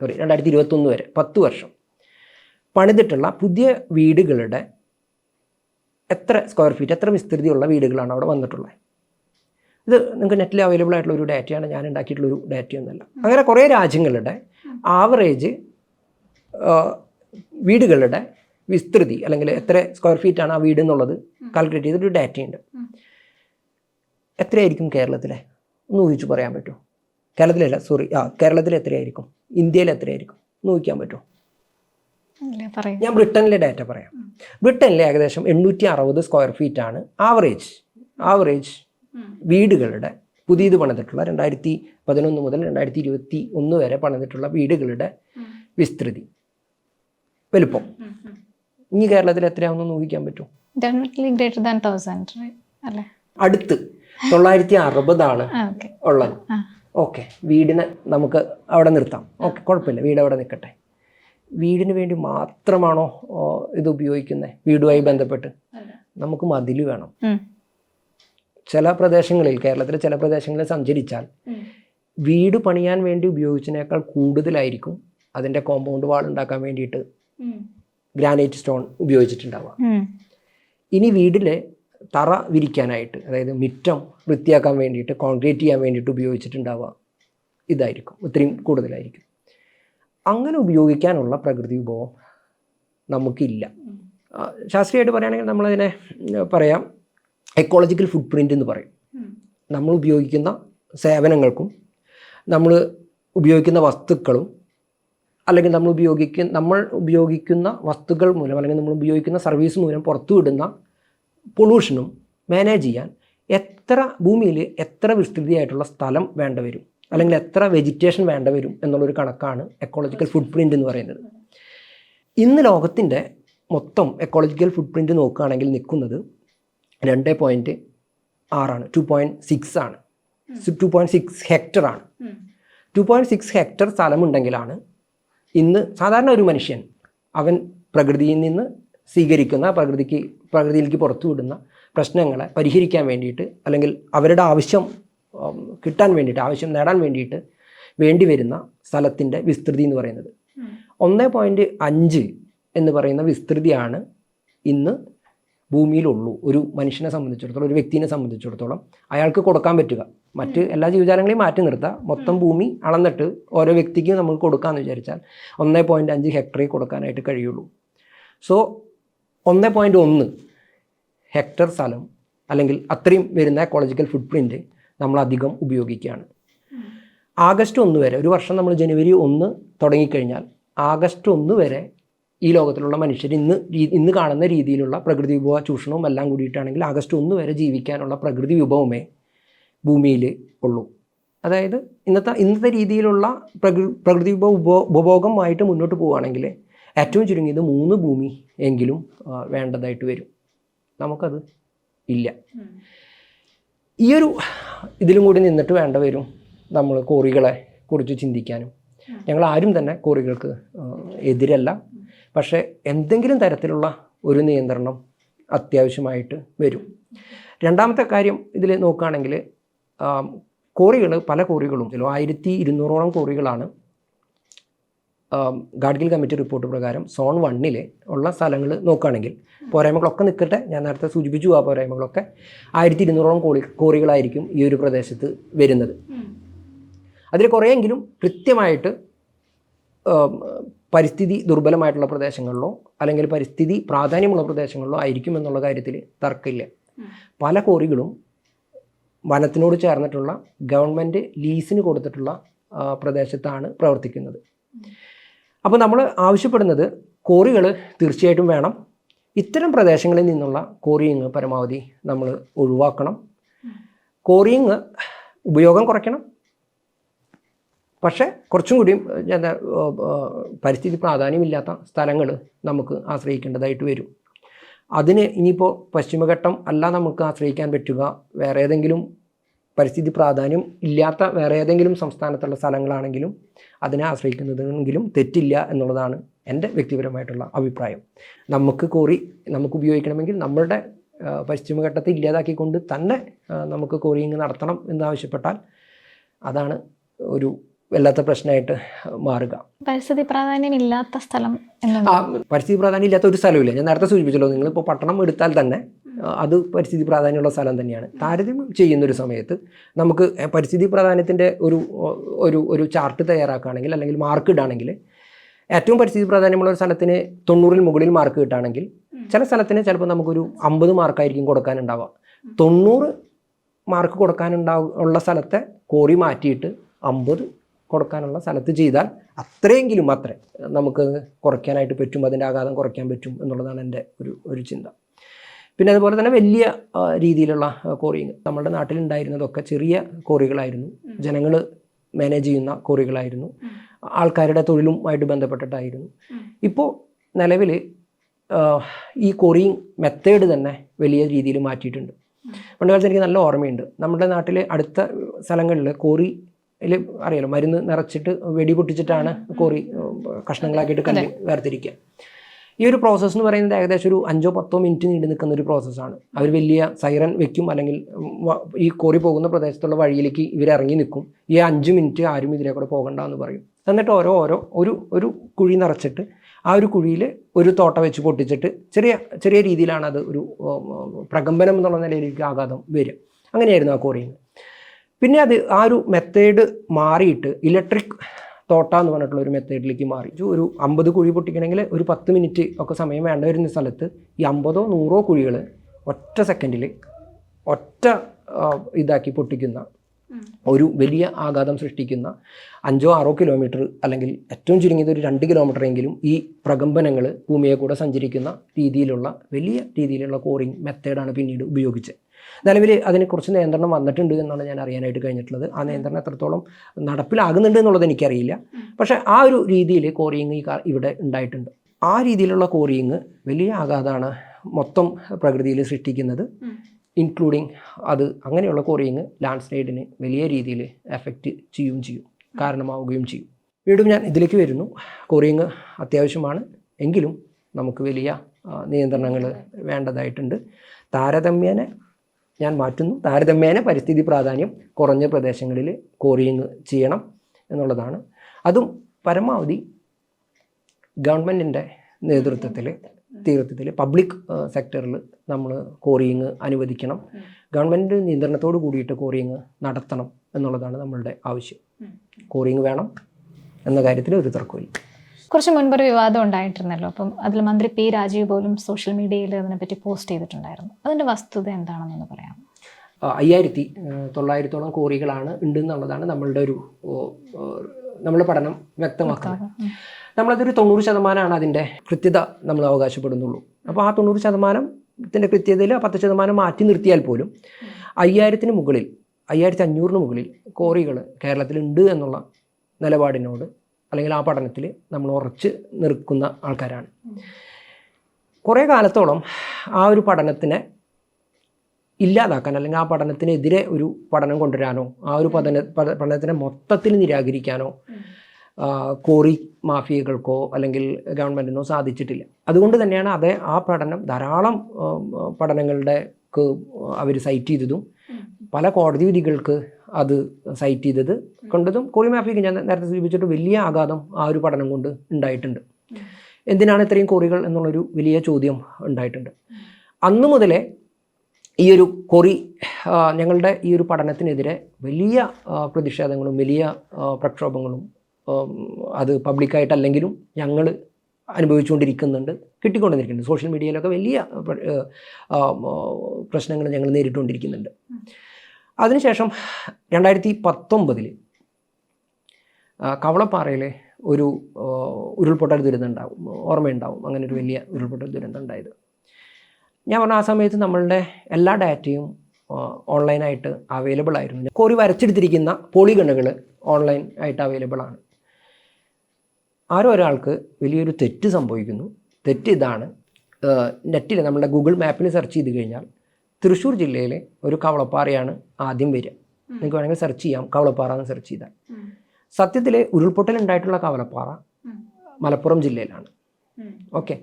സോറി രണ്ടായിരത്തി ഇരുപത്തൊന്ന് വരെ. പത്ത് വർഷം. പണിതിട്ടുള്ള പുതിയ വീടുകളുടെ എത്ര സ്ക്വയർ ഫീറ്റ് എത്ര വിസ്തൃതിയുള്ള വീടുകളാണ് അവിടെ വന്നിട്ടുള്ളത്? ഇത് നിങ്ങൾക്ക് നെറ്റിൽ അവൈലബിൾ ആയിട്ടുള്ള ഒരു ഡാറ്റയാണ് ഞാൻ ഉണ്ടാക്കിയിട്ടുള്ള ഒരു ഡാറ്റയൊന്നുമല്ല അങ്ങനെ കുറേ രാജ്യങ്ങളുടെ ആവറേജ് വീടുകളുടെ വിസ്തൃതി അല്ലെങ്കിൽ എത്ര സ്ക്വയർ ഫീറ്റ് ആണ് ആ വീട് എന്നുള്ളത് കാൽക്കുലേറ്റ് ചെയ്തൊരു ഡാറ്റയുണ്ട് എത്രയായിരിക്കും കേരളത്തിലെ? ഒന്ന് ഊഹിച്ചു പറയാൻ പറ്റുമോ? കേരളത്തിലല്ല സോറി ആ കേരളത്തിൽ എത്രയായിരിക്കും? ഇന്ത്യയിൽ എത്രയായിരിക്കും? ഒന്ന് ഊഹിക്കാൻ പറ്റുമോ? ഞാൻ ബ്രിട്ടനിലെ ഡാറ്റ പറയാം. ബ്രിട്ടനിലെ ഏകദേശം എണ്ണൂറ്റി അറുപത് സ്ക്വയർ ഫീറ്റ് ആണ് ആവറേജ് ആവറേജ് വീടുകളുടെ പുതിയത് പണിതിട്ടുള്ള രണ്ടായിരത്തി പതിനൊന്ന് മുതൽ രണ്ടായിരത്തി ഇരുപത്തി ഒന്ന് വരെ പണിതിട്ടുള്ള വീടുകളുടെ വിസ്തൃതി. വലുപ്പം. ഇനി കേരളത്തിൽ എത്രയാണെന്ന് ഊഹിക്കാൻ പറ്റും ഡെഫിനറ്റ്ലി ഗ്രേറ്റർ ദാൻ തൗസൻഡ് അല്ലേ? അടുത്ത് തൊള്ളായിരത്തി അറുപതാണ് ഉള്ളത്. ഓക്കെ. വീടിന് നമുക്ക് അവിടെ നിർത്താം. ഓക്കെ കുഴപ്പമില്ല. വീട് അവിടെ നിൽക്കട്ടെ. വീടിന് വേണ്ടി മാത്രമാണോ ഇത് ഉപയോഗിക്കുന്നത്? വീടുമായി ബന്ധപ്പെട്ട്. നമുക്ക് മതിൽ വേണം. ചില പ്രദേശങ്ങളിൽ കേരളത്തിലെ ചില പ്രദേശങ്ങളിൽ സഞ്ചരിച്ചാൽ വീട് പണിയാൻ വേണ്ടി ഉപയോഗിച്ചതിനേക്കാൾ കൂടുതലായിരിക്കും അതിന്റെ കോമ്പൗണ്ട് വാൾ ഉണ്ടാക്കാൻ വേണ്ടിയിട്ട് ഗ്രാനൈറ്റ് സ്റ്റോൺ ഉപയോഗിച്ചിട്ടുണ്ടാവുക. ഇനി വീട്ടിലെ തറ വിരിക്കാനായിട്ട് അതായത് മിറ്റം വൃത്തിയാക്കാൻ വേണ്ടിയിട്ട് കോൺക്രീറ്റ് ചെയ്യാൻ വേണ്ടിയിട്ട് ഉപയോഗിച്ചിട്ടുണ്ടാവുക. ഇതായിരിക്കും ഇത്രയും കൂടുതലായിരിക്കും. അങ്ങനെ ഉപയോഗിക്കാനുള്ള പ്രകൃതി വിഭവം നമുക്കില്ല. ശാസ്ത്രീയമായിട്ട് പറയുകയാണെങ്കിൽ നമ്മളതിനെ പറയാം എക്കോളജിക്കൽ ഫുഡ് പ്രിന്റ് എന്ന് പറയും. നമ്മൾ ഉപയോഗിക്കുന്ന സേവനങ്ങൾക്കും നമ്മൾ ഉപയോഗിക്കുന്ന വസ്തുക്കളും അല്ലെങ്കിൽ നമ്മൾ ഉപയോഗിക്കുന്ന നമ്മൾ ഉപയോഗിക്കുന്ന വസ്തുക്കൾ മൂലം അല്ലെങ്കിൽ നമ്മൾ ഉപയോഗിക്കുന്ന സർവീസ് മൂലം പുറത്തു വിടുന്ന പൊള്യൂഷനും മാനേജ് ചെയ്യാൻ എത്ര ഭൂമിയിൽ എത്ര വിസ്തൃതിയായിട്ടുള്ള സ്ഥലം വേണ്ട വരും? അല്ലെങ്കിൽ എത്ര വെജിറ്റേഷൻ വേണ്ട വരും എന്നുള്ളൊരു കണക്കാണ് എക്കോളജിക്കൽ ഫുഡ് പ്രിന്റ് എന്ന് പറയുന്നത്. ഇന്ന് ലോകത്തിന്റെ മൊത്തം എക്കോളജിക്കൽ ഫുഡ് പ്രിന്റ് നോക്കുകയാണെങ്കിൽ നിൽക്കുന്നത് രണ്ട് പോയിന്റ് ആറാണ്. ടു പോയിന്റ് സിക്സ് ആണ്. ടു പോയിന്റ് സിക്സ് ഹെക്ടർ ആണ്. ടു പോയിന്റ് സിക്സ് ഹെക്ടർ സ്ഥലമുണ്ടെങ്കിലാണ് ഇന്ന് സാധാരണ ഒരു മനുഷ്യൻ അവൻ പ്രകൃതിയിൽ നിന്ന് സ്വീകരിക്കുന്ന പ്രകൃതിക്ക് പ്രകൃതിയിലേക്ക് പുറത്തു വിടുന്ന പ്രശ്നങ്ങളെ പരിഹരിക്കാൻ വേണ്ടിയിട്ട് അല്ലെങ്കിൽ അവരുടെ ആവശ്യം കിട്ടാൻ വേണ്ടിയിട്ട് ആവശ്യം നേടാൻ വേണ്ടിയിട്ട് വേണ്ടി വരുന്ന സ്ഥലത്തിന്റെ വിസ്തൃതി എന്ന് പറയുന്നത്. ഒന്ന് പോയിന്റ് അഞ്ച് എന്ന് പറയുന്ന വിസ്തൃതിയാണ് ഇന്ന് ഭൂമിയിലുള്ളൂ. ഒരു മനുഷ്യനെ സംബന്ധിച്ചിടത്തോളം ഒരു വ്യക്തിനെ സംബന്ധിച്ചിടത്തോളം അയാൾക്ക് കൊടുക്കാൻ പറ്റുക. മറ്റ് എല്ലാ ജീവജാലങ്ങളെയും മാറ്റി നിർത്താം. മൊത്തം ഭൂമി അളന്നിട്ട് ഓരോ വ്യക്തിക്കും നമുക്ക് കൊടുക്കാമെന്ന് വിചാരിച്ചാൽ ഒന്നേ പോയിന്റ് അഞ്ച് ഹെക്ടറിൽ കൊടുക്കാനായിട്ട് കഴിയുള്ളൂ. സോ ഒന്ന് പോയിന്റ് ഒന്ന് ഹെക്ടർ സ്ഥലം അല്ലെങ്കിൽ അത്രയും വരുന്ന എക്കോളജിക്കൽ ഫുട് പ്രിന്റ് നമ്മൾ അധികം ഉപയോഗിക്കുകയാണ്. ആഗസ്റ്റ് ഒന്ന് വരെ ഒരു വർഷം നമ്മൾ ജനുവരി ഒന്ന് തുടങ്ങിക്കഴിഞ്ഞാൽ ആഗസ്റ്റ് ഒന്ന് വരെ ഈ ലോകത്തിലുള്ള മനുഷ്യർ ഇന്ന് ഇന്ന് കാണുന്ന രീതിയിലുള്ള പ്രകൃതി വിഭവ ചൂഷണവും എല്ലാം കൂടിയിട്ടാണെങ്കിൽ ആഗസ്റ്റ് ഒന്ന് വരെ ജീവിക്കാനുള്ള പ്രകൃതി വിഭവമേ ഭൂമിയിൽ ഉള്ളൂ. അതായത് ഇന്നത്തെ ഇന്നത്തെ രീതിയിലുള്ള പ്രകൃ പ്രകൃതി വിഭവ ഉപ- ഉപഭോഗമായിട്ട് മുന്നോട്ട് പോവുകയാണെങ്കിൽ ഏറ്റവും ചുരുങ്ങിയത് മൂന്ന് ഭൂമി എങ്കിലും വേണ്ടതായിട്ട് വരും. നമുക്കത് ഇല്ല. ഈ ഒരു ഇതിലും കൂടി നിന്നിട്ട് വേണ്ട വരും നമ്മൾ കോറികളെ കുറിച്ച് ചിന്തിക്കാനും. ഞങ്ങൾ ആരും തന്നെ കോറികൾക്ക് എതിരല്ല. പക്ഷേ എന്തെങ്കിലും തരത്തിലുള്ള ഒരു നിയന്ത്രണം അത്യാവശ്യമായിട്ട് വരും. രണ്ടാമത്തെ കാര്യം ഇതിൽ നോക്കുകയാണെങ്കിൽ കോറികൾ പല കോറികളും ചില ആയിരത്തി ഇരുന്നൂറോളം കോറികളാണ് ഗാഡ്ഗിൽ കമ്മിറ്റി റിപ്പോർട്ട് പ്രകാരം സോൺ വണ്ണിൽ ഉള്ള സ്ഥലങ്ങൾ നോക്കുകയാണെങ്കിൽ പോരായ്മകളൊക്കെ നിൽക്കട്ടെ ഞാൻ നേരത്തെ സൂചിപ്പിച്ചു ആ പോരായ്മകളൊക്കെ ആയിരത്തി ഇരുന്നൂറോളം കോളി കോറികളായിരിക്കും ഈ ഒരു പ്രദേശത്ത് വരുന്നത്. അതിൽ കുറേയെങ്കിലും കൃത്യമായിട്ട് പരിസ്ഥിതി ദുർബലമായിട്ടുള്ള പ്രദേശങ്ങളിലോ അല്ലെങ്കിൽ പരിസ്ഥിതി പ്രാധാന്യമുള്ള പ്രദേശങ്ങളിലോ ആയിരിക്കും എന്നുള്ള കാര്യത്തിൽ തർക്കമില്ല. പല കോറികളും വനത്തിനോട് ചേർന്നിട്ടുള്ള ഗവൺമെന്റ് ലീസിന് കൊടുത്തിട്ടുള്ള പ്രദേശത്താണ് പ്രവർത്തിക്കുന്നത്. അപ്പോൾ നമ്മൾ ആവശ്യപ്പെടുന്നത് കോറികൾ തീർച്ചയായിട്ടും വേണം. ഇത്തരം പ്രദേശങ്ങളിൽ നിന്നുള്ള കോറിയിങ് പരമാവധി നമ്മൾ ഒഴിവാക്കണം. കോറിയിങ് ഉപയോഗം കുറയ്ക്കണം. പക്ഷേ കുറച്ചും കൂടി എന്താ പരിസ്ഥിതി പ്രാധാന്യമില്ലാത്ത സ്ഥലങ്ങൾ നമുക്ക് ആശ്രയിക്കേണ്ടതായിട്ട് വരും. അതിന് ഇനിയിപ്പോൾ പശ്ചിമഘട്ടം അല്ല നമുക്ക് ആശ്രയിക്കാൻ പറ്റുക. വേറെ ഏതെങ്കിലും പരിസ്ഥിതി പ്രാധാന്യം ഇല്ലാത്ത വേറെ ഏതെങ്കിലും സംസ്ഥാനത്തുള്ള സ്ഥലങ്ങളാണെങ്കിലും അതിനെ ആശ്രയിക്കുന്നതെങ്കിലും തെറ്റില്ല എന്നുള്ളതാണ് എന്റെ വ്യക്തിപരമായിട്ടുള്ള അഭിപ്രായം. നമുക്ക് കോറി നമുക്ക് ഉപയോഗിക്കണമെങ്കിൽ നമ്മളുടെ പശ്ചിമഘട്ടത്തെ ഇല്ലാതാക്കിക്കൊണ്ട് തന്നെ നമുക്ക് കോറിയിങ് നടത്തണം എന്നാവശ്യപ്പെട്ടാൽ അതാണ് ഒരു വല്ലാത്ത പ്രശ്നമായിട്ട് മാറുക. പരിസ്ഥിതി പ്രാധാന്യം ഇല്ലാത്ത സ്ഥലം ആ പരിസ്ഥിതി പ്രാധാന്യം ഇല്ലാത്ത ഒരു സ്ഥലമില്ല ഞാൻ നേരത്തെ സൂചിപ്പിച്ചല്ലോ നിങ്ങളിപ്പോൾ പട്ടണം എടുത്താൽ തന്നെ അത് പരിസ്ഥിതി പ്രാധാന്യമുള്ള സ്ഥലം തന്നെയാണ്. താരതമ്യം ചെയ്യുന്നൊരു സമയത്ത് നമുക്ക് പരിസ്ഥിതി പ്രാധാന്യത്തിന്റെ ഒരു ഒരു ഒരു ചാർട്ട് തയ്യാറാക്കുകയാണെങ്കിൽ അല്ലെങ്കിൽ മാർക്ക് ഇടുകയാണെങ്കിൽ ഏറ്റവും പരിസ്ഥിതി പ്രാധാന്യമുള്ള ഒരു സ്ഥലത്തിന് തൊണ്ണൂറിൽ മുകളിൽ മാർക്ക് കിട്ടുകയാണെങ്കിൽ ചില സ്ഥലത്തിന് ചിലപ്പോൾ നമുക്കൊരു അമ്പത് മാർക്കായിരിക്കും കൊടുക്കാനുണ്ടാവുക. തൊണ്ണൂറ് മാർക്ക് കൊടുക്കാനുണ്ടാവും ഉള്ള സ്ഥലത്തെ കോറി മാറ്റിയിട്ട് അമ്പത് കൊടുക്കാനുള്ള സ്ഥലത്ത് ചെയ്താൽ അത്രയെങ്കിലും അത്ര നമുക്ക് കുറയ്ക്കാനായിട്ട് പറ്റും അതിന്റെ ആഘാതം കുറയ്ക്കാൻ പറ്റും എന്നുള്ളതാണ് എന്റെ ഒരു ഒരു ചിന്ത. പിന്നെ അതുപോലെ തന്നെ വലിയ രീതിയിലുള്ള കോറിങ് നമ്മുടെ നാട്ടിലുണ്ടായിരുന്നതൊക്കെ ചെറിയ കോറികളായിരുന്നു ജനങ്ങൾ മാനേജ് ചെയ്യുന്ന കോറികളായിരുന്നു ആൾക്കാരുടെ തൊഴിലുമായിട്ട് ബന്ധപ്പെട്ടിട്ടായിരുന്നു. ഇപ്പോൾ നിലവിൽ ഈ കോറിങ് മെത്തേഡ് തന്നെ വലിയ രീതിയിൽ മാറ്റിയിട്ടുണ്ട്. പണ്ട് കാലത്ത് എനിക്ക് നല്ല ഓർമ്മയുണ്ട്. നമ്മുടെ നാട്ടിലെ അടുത്ത സ്ഥലങ്ങളിൽ കോറി അറിയാലോ മരുന്ന് നിറച്ചിട്ട് വെടി പൊട്ടിച്ചിട്ടാണ് കോറി കഷ്ണങ്ങളാക്കിയിട്ട് കല്ല് വേർതിരിക്കുക. ഈ ഒരു പ്രോസസ്സ് എന്ന് പറയുന്നത് ഏകദേശം ഒരു അഞ്ചോ പത്തോ മിനിറ്റ് നീണ്ടു നിൽക്കുന്ന ഒരു പ്രോസസ്സാണ് അവർ വലിയ സൈറൻ വെക്കും അല്ലെങ്കിൽ ഈ കോറി പോകുന്ന പ്രദേശത്തുള്ള വഴിയിലേക്ക് ഇവർ ഇറങ്ങി നിൽക്കും. ഈ അഞ്ച് മിനിറ്റ് ആരും ഇതിലെ കൂടെ പോകണ്ട എന്ന് പറയും. എന്നിട്ട് ഓരോ ഓരോ ഒരു ഒരു കുഴി നിറച്ചിട്ട് ആ ഒരു കുഴിയിൽ ഒരു തോട്ട വെച്ച് പൊട്ടിച്ചിട്ട് ചെറിയ ചെറിയ രീതിയിലാണ് അത് ഒരു പ്രകമ്പനം എന്നുള്ള നിലയിലേക്ക് ആഘാതം വരിക. അങ്ങനെയായിരുന്നു ആ കോറിയിൽ പിന്നെ അത് ആ ഒരു മെത്തേഡ് മാറിയിട്ട് ഇലക്ട്രിക് തോട്ട എന്ന് പറഞ്ഞിട്ടുള്ള ഒരു മെത്തേഡിലേക്ക് മാറി. ഒരു- അമ്പത് കുഴി പൊട്ടിക്കണമെങ്കിൽ ഒരു പത്ത് മിനിറ്റ് ഒക്കെ സമയം വേണ്ട വരുന്ന സ്ഥലത്ത് ഈ അമ്പതോ നൂറോ കുഴികൾ ഒറ്റ സെക്കൻഡിൽ ഒറ്റ ഇതാക്കി പൊട്ടിക്കുന്ന ഒരു വലിയ ആഘാതം സൃഷ്ടിക്കുന്ന അഞ്ചോ ആറോ കിലോമീറ്റർ അല്ലെങ്കിൽ ഏറ്റവും ചുരുങ്ങിയത് ഒരു രണ്ട് കിലോമീറ്റർ എങ്കിലും ഈ പ്രകമ്പനങ്ങൾ ഭൂമിയെ കൂടെ സഞ്ചരിക്കുന്ന രീതിയിലുള്ള വലിയ രീതിയിലുള്ള കോറിങ് മെത്തേഡാണ് പിന്നീട് ഉപയോഗിച്ചത്. നിലവിൽ അതിന് കുറച്ച് നിയന്ത്രണം വന്നിട്ടുണ്ട് എന്നാണ് ഞാൻ അറിയാനായിട്ട് കഴിഞ്ഞിട്ടുള്ളത്. ആ നിയന്ത്രണം എത്രത്തോളം നടപ്പിലാകുന്നുണ്ട് എന്നുള്ളത് എനിക്കറിയില്ല. പക്ഷേ ആ ഒരു രീതിയിൽ കോറിയിങ് ഈ ഇവിടെ ഉണ്ടായിട്ടുണ്ട്. ആ രീതിയിലുള്ള കോറിയിങ് വലിയ ആഘാതമാണ് മൊത്തം പ്രകൃതിയിൽ സൃഷ്ടിക്കുന്നത്. ഇൻക്ലൂഡിങ് അത് അങ്ങനെയുള്ള കോറിയിങ് ലാൻഡ് സ്ലൈഡിന് വലിയ രീതിയിൽ എഫക്റ്റ് ചെയ്യുകയും ചെയ്യും കാരണമാവുകയും ചെയ്യും. വീണ്ടും ഞാൻ ഇതിലേക്ക് വരുന്നു. കോറിയിങ് അത്യാവശ്യമാണ്. എങ്കിലും നമുക്ക് വലിയ നിയന്ത്രണങ്ങൾ വേണ്ടതായിട്ടുണ്ട്. താരതമ്യേന ഞാൻ മാറ്റുന്നു. താരതമ്യേന പരിസ്ഥിതി പ്രാധാന്യം കുറഞ്ഞ പ്രദേശങ്ങളിൽ കോറിയിങ് ചെയ്യണം എന്നുള്ളതാണ്. അതും പരമാവധി ഗവൺമെന്റിന്റെ നേതൃത്വത്തിൽ നേതൃത്വത്തിൽ പബ്ലിക് സെക്ടറിൽ നമ്മൾ കോറിയിങ് അനുവദിക്കണം. ഗവൺമെന്റ് നിയന്ത്രണത്തോട് കൂടിയിട്ട് കോറിയിങ് നടത്തണം എന്നുള്ളതാണ് നമ്മളുടെ ആവശ്യം. കോറിയിങ് വേണം എന്ന കാര്യത്തിൽ ഒരു തർക്കമില്ല കുറച്ച് മുൻപൊരു വിവാദം ഉണ്ടായിട്ടിരുന്നല്ലോ അപ്പം അതിൽ മന്ത്രി പി രാജീവ് പോലും സോഷ്യൽ മീഡിയയിൽ അതിനെപ്പറ്റി പോസ്റ്റ് ചെയ്തിട്ടുണ്ടായിരുന്നു. അതിന്റെ വസ്തുത എന്താണെന്നൊന്ന് പറയാം അയ്യായിരത്തി തൊള്ളായിരത്തോളം കോറികളാണ് ഉണ്ട് എന്നുള്ളതാണ് നമ്മളുടെ ഒരു നമ്മളുടെ പഠനം വ്യക്തമാക്കുന്നത്. നമ്മളതൊരു തൊണ്ണൂറ് ശതമാനമാണ് അതിന്റെ കൃത്യത നമ്മൾ അവകാശപ്പെടുന്നുള്ളൂ. അപ്പോൾ ആ തൊണ്ണൂറ് ശതമാനത്തിന്റെ കൃത്യതയിൽ പത്ത് ശതമാനം മാറ്റി നിർത്തിയാൽ പോലും അയ്യായിരത്തിന് മുകളിൽ അയ്യായിരത്തി അഞ്ഞൂറിന് മുകളിൽ കോറികൾ കേരളത്തിലുണ്ട് എന്നുള്ള നിലപാടിനോട് അല്ലെങ്കിൽ ആ പഠനത്തിൽ നമ്മൾ ഉറച്ച് നിൽക്കുന്ന ആൾക്കാരാണ്. കുറേ കാലത്തോളം ആ ഒരു പഠനത്തിനെ ഇല്ലാതാക്കാൻ അല്ലെങ്കിൽ ആ പഠനത്തിനെതിരെ ഒരു പഠനം കൊണ്ടുവരാനോ ആ ഒരു പഠന പഠനത്തിനെ മൊത്തത്തിൽ നിരാകരിക്കാനോ കോറി മാഫിയകൾക്കോ അല്ലെങ്കിൽ ഗവൺമെന്റിനോ സാധിച്ചിട്ടില്ല. അതുകൊണ്ട് തന്നെയാണ് അതേ ആ പഠനം ധാരാളം പഠനങ്ങളുടെ അവർ സൈറ്റ് ചെയ്തതും പല കോടതി വിധികൾക്ക് അത് സൈറ്റ് ചെയ്തത് കണ്ടതും കോറി മാഫിയക്ക് ഞാൻ നേരത്തെ സൂചിപ്പിച്ചിട്ട് വലിയ ആഘാതം ആ ഒരു പഠനം കൊണ്ട് ഉണ്ടായിട്ടുണ്ട്. എന്തിനാണ് ഇത്രയും കോറികൾ എന്നുള്ളൊരു വലിയ ചോദ്യം ഉണ്ടായിട്ടുണ്ട്. അന്ന് മുതലേ ഈ ഒരു കൊറി ഞങ്ങളുടെ ഈ ഒരു പഠനത്തിനെതിരെ വലിയ പ്രതിഷേധങ്ങളും വലിയ പ്രക്ഷോഭങ്ങളും അത് പബ്ലിക്കായിട്ടല്ലെങ്കിലും ഞങ്ങൾ അനുഭവിച്ചുകൊണ്ടിരിക്കുന്നുണ്ട് കിട്ടിക്കൊണ്ടിരിക്കുന്നുണ്ട്. സോഷ്യൽ മീഡിയയിലൊക്കെ വലിയ പ്രശ്നങ്ങൾ ഞങ്ങൾ നേരിട്ടുകൊണ്ടിരിക്കുന്നുണ്ട്. അതിനുശേഷം രണ്ടായിരത്തി പത്തൊമ്പതിൽ കവളപ്പാറയിലെ ഒരു ഉരുൾപൊട്ടൽ ദുരന്തം ഉണ്ടാവും ഓർമ്മയുണ്ടാവും. അങ്ങനെ ഒരു വലിയ ഉരുൾപൊട്ടൽ ദുരന്തം ഉണ്ടായത്. ഞാൻ പറഞ്ഞ ആ സമയത്ത് നമ്മളുടെ എല്ലാ ഡാറ്റയും ഓൺലൈനായിട്ട് അവൈലബിൾ ആയിരുന്നു. കോറി വരച്ചെടുത്തിരിക്കുന്ന പോളിഗണുകൾ ഓൺലൈൻ ആയിട്ട് അവൈലബിൾ ആണ്. ആരോ ഒരാൾക്ക് വലിയൊരു തെറ്റ് സംഭവിക്കുന്നു. തെറ്റ് ഇതാണ്. നെറ്റിൽ നമ്മുടെ ഗൂഗിൾ മാപ്പിൽ സെർച്ച് ചെയ്ത് കഴിഞ്ഞാൽ തൃശ്ശൂർ ജില്ലയിലെ ഒരു കവളപ്പാറയാണ് ആദ്യം വരിക. നിങ്ങൾക്ക് വേണമെങ്കിൽ സെർച്ച് ചെയ്യാം. കവളപ്പാറ എന്ന് സെർച്ച് ചെയ്താൽ. സത്യത്തിൽ ഉരുൾപൊട്ടൽ ഉണ്ടായിട്ടുള്ള കവളപ്പാറ മലപ്പുറം ജില്ലയിലാണ്. ഓക്കെ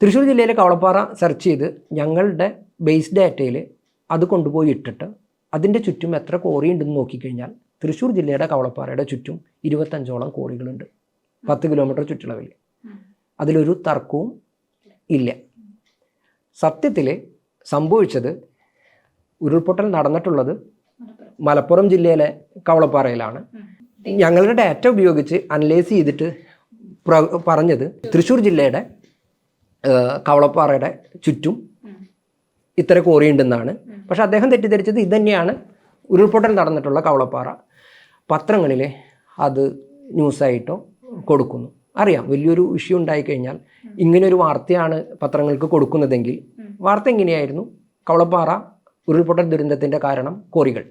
തൃശ്ശൂർ ജില്ലയിലെ കവളപ്പാറ സെർച്ച് ചെയ്ത് ഞങ്ങളുടെ ബേസ് ഡാറ്റയിൽ അത് കൊണ്ടുപോയി ഇട്ടിട്ട് അതിന്റെ ചുറ്റും എത്ര കോറി ഉണ്ടെന്ന് നോക്കിക്കഴിഞ്ഞാൽ തൃശ്ശൂർ ജില്ലയുടെ കവളപ്പാറയുടെ ചുറ്റും ഇരുപത്തഞ്ചോളം കോറികളുണ്ട് പത്ത് കിലോമീറ്റർ ചുറ്റളവിൽ അതിലൊരു തർക്കവും ഇല്ല. സത്യത്തിൽ സംഭവിച്ചത് ഉരുൾപൊട്ടൽ നടന്നിട്ടുള്ളത് മലപ്പുറം ജില്ലയിലെ കവളപ്പാറയിലാണ്. ഞങ്ങളുടെ ഡാറ്റ ഉപയോഗിച്ച് അനലൈസ് ചെയ്തിട്ട് പറഞ്ഞത് തൃശ്ശൂർ ജില്ലയുടെ കവളപ്പാറയുടെ ചുറ്റും ഇത്ര കോറിയുണ്ടെന്നാണ്. പക്ഷെ അദ്ദേഹം തെറ്റിദ്ധരിച്ചത് ഇതുതന്നെയാണ്. ഉരുൾപൊട്ടൽ നടന്നിട്ടുള്ള കവളപ്പാറ പത്രങ്ങളിൽ അത് ന്യൂസായിട്ടോ കൊടുക്കുന്നു. അറിയാം വലിയൊരു ഇഷ്യൂ ഉണ്ടായിക്കഴിഞ്ഞാൽ ഒരു വാർത്തയാണ് പത്രങ്ങൾക്ക് കൊടുക്കുന്നതെങ്കിൽ വാർത്ത എങ്ങനെയായിരുന്നു? കവളപ്പാറ ഉരുൾപൊട്ടൽ ദുരന്തത്തിന്റെ കാരണം കോറികൾ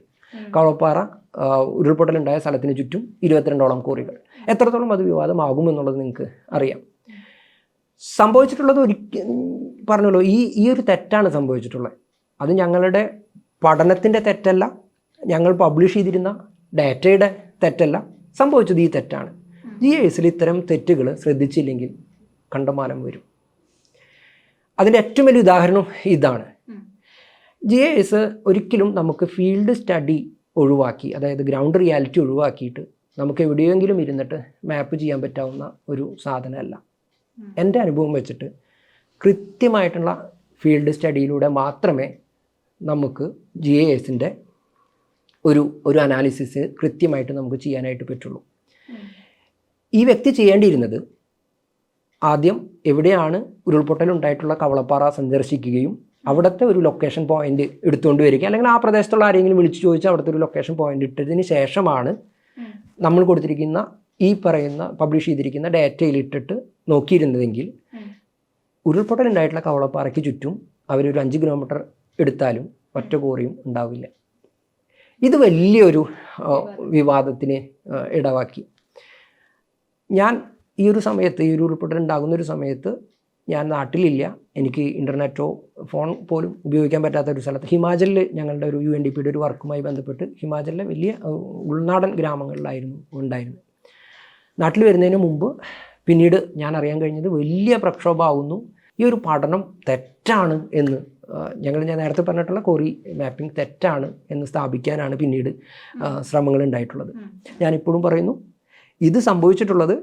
കവളപ്പാറ ഉരുൾപൊട്ടൽ ഉരുൾപൊട്ടലുണ്ടായ സ്ഥലത്തിന് ചുറ്റും ഇരുപത്തിരണ്ടോളം കോറികൾ എത്രത്തോളം അത് വിവാദമാകുമെന്നുള്ളത് നിങ്ങൾക്ക് അറിയാം. സംഭവിച്ചിട്ടുള്ളത് ഒരിക്ക പറഞ്ഞല്ലോ ഈ ഈ ഒരു തെറ്റാണ് സംഭവിച്ചിട്ടുള്ളത്. അത് ഞങ്ങളുടെ പഠനത്തിന്റെ തെറ്റല്ല ഞങ്ങൾ പബ്ലിഷ് ചെയ്തിരുന്ന ഡാറ്റയുടെ തെറ്റല്ല സംഭവിച്ചത് ഈ തെറ്റാണ്. ഈ കേസിൽ ഇത്തരം തെറ്റുകൾ ശ്രദ്ധിച്ചില്ലെങ്കിൽ കണ്ടമാനം വരും. അതിന്റെ ഏറ്റവും വലിയ ഉദാഹരണം ഇതാണ്. ജി എസ് ഒരിക്കലും നമുക്ക് ഫീൽഡ് സ്റ്റഡി ഒഴിവാക്കി അതായത് ഗ്രൗണ്ട് റിയാലിറ്റി ഒഴിവാക്കിയിട്ട് നമുക്ക് എവിടെയെങ്കിലും ഇരുന്നിട്ട് മാപ്പ് ചെയ്യാൻ പറ്റാവുന്ന ഒരു സാധനമല്ല. എന്റെ അനുഭവം വെച്ചിട്ട് കൃത്യമായിട്ടുള്ള ഫീൽഡ് സ്റ്റഡിയിലൂടെ മാത്രമേ നമുക്ക് ജി എ എസിന്റെ ഒരു ഒരു അനാലിസിസ് കൃത്യമായിട്ട് നമുക്ക് ചെയ്യാനായിട്ട് പറ്റുള്ളൂ. ഈ വ്യക്തി ചെയ്യേണ്ടിയിരുന്നത് ആദ്യം എവിടെയാണ് ഉരുൾപൊട്ടലുണ്ടായിട്ടുള്ള കവളപ്പാറ സന്ദർശിക്കുകയും അവിടുത്തെ ഒരു ലൊക്കേഷൻ പോയിന്റ് എടുത്തുകൊണ്ട് വരിക. അല്ലെങ്കിൽ ആ പ്രദേശത്തുള്ള ആരെങ്കിലും വിളിച്ചു ചോദിച്ചാൽ അവിടുത്തെ ഒരു ലൊക്കേഷൻ പോയിന്റ് ഇട്ടതിന് ശേഷമാണ് നമ്മൾ കൊടുത്തിരിക്കുന്ന ഈ പറയുന്ന പബ്ലിഷ് ചെയ്തിരിക്കുന്ന ഡാറ്റയിൽ ഇട്ടിട്ട് നോക്കിയിരുന്നതെങ്കിൽ ഉരുൾപൊട്ടൽ ഉണ്ടായിട്ടുള്ള കവളപ്പാറയ്ക്ക് ചുറ്റും അവരൊരു അഞ്ച് കിലോമീറ്റർ എടുത്താലും ഒറ്റ കോറിയും ഉണ്ടാവില്ല. ഇത് വലിയൊരു വിവാദത്തിന് ഇടവാക്കി. ഞാൻ ഈ ഒരു സമയത്ത് ഈ ഒരു ഉരുൾപൊട്ടൽ ഉണ്ടാകുന്ന ഒരു സമയത്ത് ഞാൻ നാട്ടിലില്ല. എനിക്ക് ഇന്റർനെറ്റോ ഫോൺ പോലും ഉപയോഗിക്കാൻ പറ്റാത്ത ഒരു സ്ഥലത്ത്. ഹിമാചലിൽ ഞങ്ങളുടെ ഒരു യു എൻ ഡി പിയുടെ ഒരു വർക്കുമായി ബന്ധപ്പെട്ട് ഹിമാചലിലെ വലിയ ഉൾനാടൻ ഗ്രാമങ്ങളിലായിരുന്നു ഉണ്ടായിരുന്നത്. നാട്ടിൽ വരുന്നതിന് മുമ്പ് പിന്നീട് ഞാൻ അറിയാൻ കഴിഞ്ഞത് വലിയ പ്രക്ഷോഭമാവുന്നു. ഈ ഒരു പഠനം തെറ്റാണ് എന്ന് ഞങ്ങൾ ഞാൻ നേരത്തെ പറഞ്ഞിട്ടുള്ള കോറി മാപ്പിംഗ് തെറ്റാണ് എന്ന് സ്ഥാപിക്കാനാണ് പിന്നീട് ശ്രമങ്ങൾ ഉണ്ടായിട്ടുള്ളത്. ഞാനിപ്പോഴും പറയുന്നു ഇത് സംഭവിച്ചിട്ടുള്ളത്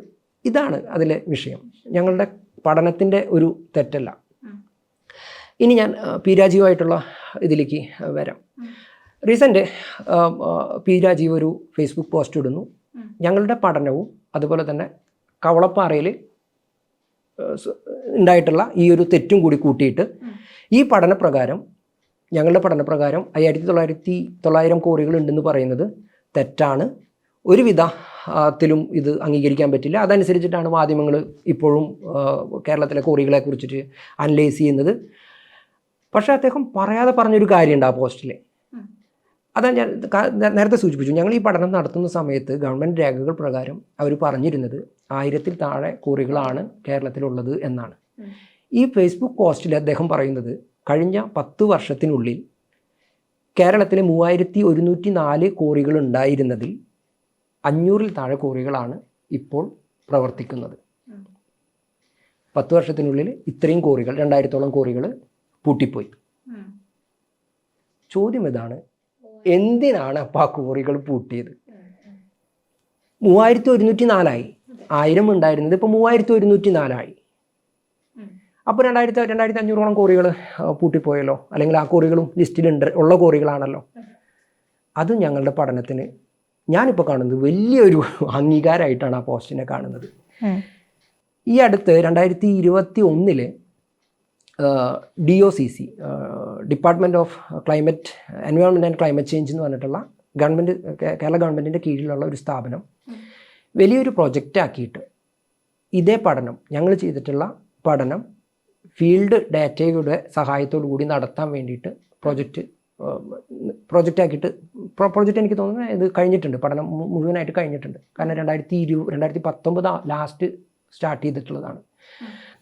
ഇതാണ് അതിലെ വിഷയം. ഞങ്ങളുടെ പഠനത്തിന്റെ ഒരു തെറ്റല്ല. ഇനി ഞാൻ പി രാജീവായിട്ടുള്ള ഇതിലേക്ക് വരാം. റീസെന്റ് പി രാജീവ് ഒരു ഫേസ്ബുക്ക് പോസ്റ്റ് ഇടുന്നു. ഞങ്ങളുടെ പഠനവും അതുപോലെ തന്നെ കവളപ്പാറയിൽ ഉണ്ടായിട്ടുള്ള ഈ ഒരു തെറ്റും കൂടി കൂട്ടിയിട്ട് ഈ പഠനപ്രകാരം ഞങ്ങളുടെ പഠനപ്രകാരം അയ്യായിരത്തി തൊള്ളായിരത്തി തൊള്ളായിരം കോറികൾ ഉണ്ടെന്ന് പറയുന്നത് തെറ്റാണ്. ഒരുവിധ ത്തിലും ഇത് അംഗീകരിക്കാൻ പറ്റില്ല. അതനുസരിച്ചിട്ടാണ് മാധ്യമങ്ങൾ ഇപ്പോഴും കേരളത്തിലെ കോറികളെ കുറിച്ചിട്ട് അനലൈസ് ചെയ്യുന്നത്. പക്ഷേ അദ്ദേഹം പറയാതെ പറഞ്ഞൊരു കാര്യമുണ്ട് ആ പോസ്റ്റിൽ അതാ ഞാൻ നേരത്തെ സൂചിപ്പിച്ചു. ഞങ്ങൾ ഈ പഠനം നടത്തുന്ന സമയത്ത് ഗവൺമെന്റ് രേഖകൾ പ്രകാരം അവർ പറഞ്ഞിരുന്നത് ആയിരത്തിൽ താഴെ കോറികളാണ് കേരളത്തിലുള്ളത് എന്നാണ്. ഈ ഫേസ്ബുക്ക് പോസ്റ്റിൽ അദ്ദേഹം പറയുന്നത് കഴിഞ്ഞ പത്ത് വർഷത്തിനുള്ളിൽ കേരളത്തിലെ മൂവായിരത്തി ഒരുന്നൂറ്റി നാല് കോറികൾ ഉണ്ടായിരുന്നതിൽ അഞ്ഞൂറിൽ താഴെ കോറികളാണ് ഇപ്പോൾ പ്രവർത്തിക്കുന്നത്. പത്ത് വർഷത്തിനുള്ളിൽ ഇത്രയും കോറികൾ രണ്ടായിരത്തോളം കോറികൾ പൂട്ടിപ്പോയി. ചോദ്യം ഇതാണ് എന്തിനാണ് അപ്പം ആ കോറികൾ പൂട്ടിയത്? മൂവായിരത്തി ഒരുന്നൂറ്റി നാലായി ആയിരം ഉണ്ടായിരുന്നത് ഇപ്പോൾ മൂവായിരത്തി ഒരുന്നൂറ്റി നാലായി അപ്പോൾ രണ്ടായിരത്തി രണ്ടായിരത്തി അഞ്ഞൂറോളം കോറികൾ പൂട്ടിപ്പോയല്ലോ. അല്ലെങ്കിൽ ആ കോറികളും ലിസ്റ്റിലുണ്ട് ഉള്ള കോറികളാണല്ലോ. അത് ഞങ്ങളുടെ പഠനത്തിന് ഞാനിപ്പോൾ കാണുന്നത് വലിയൊരു അംഗീകാരമായിട്ടാണ് ആ പോസ്റ്റിനെ കാണുന്നത്. ഈ അടുത്ത് രണ്ടായിരത്തി ഇരുപത്തി ഒന്നിൽ D O C C department of climate environment and climate change എന്ന് പറഞ്ഞിട്ടുള്ള ഗവൺമെന്റ് കേരള ഗവൺമെന്റിന്റെ കീഴിലുള്ള ഒരു സ്ഥാപനം വലിയൊരു പ്രൊജക്റ്റ് ആക്കിയിട്ട് ഇതേ പഠനം ഞങ്ങൾ ചെയ്തിട്ടുള്ള പഠനം ഫീൽഡ് ഡാറ്റയുടെ സഹായത്തോടു കൂടി നടത്താൻ വേണ്ടിയിട്ട് പ്രൊജക്റ്റ് പ്രൊജക്റ്റ് ആക്കിയിട്ട് പ്രൊജക്റ്റ് എനിക്ക് തോന്നുന്നത് ഇത് കഴിഞ്ഞിട്ടുണ്ട്. പഠനം മുഴുവനായിട്ട് കഴിഞ്ഞിട്ടുണ്ട്. കാരണം രണ്ടായിരത്തി ഇരു രണ്ടായിരത്തി പത്തൊമ്പത് ലാസ്റ്റ് സ്റ്റാർട്ട് ചെയ്തിട്ടുള്ളതാണ്.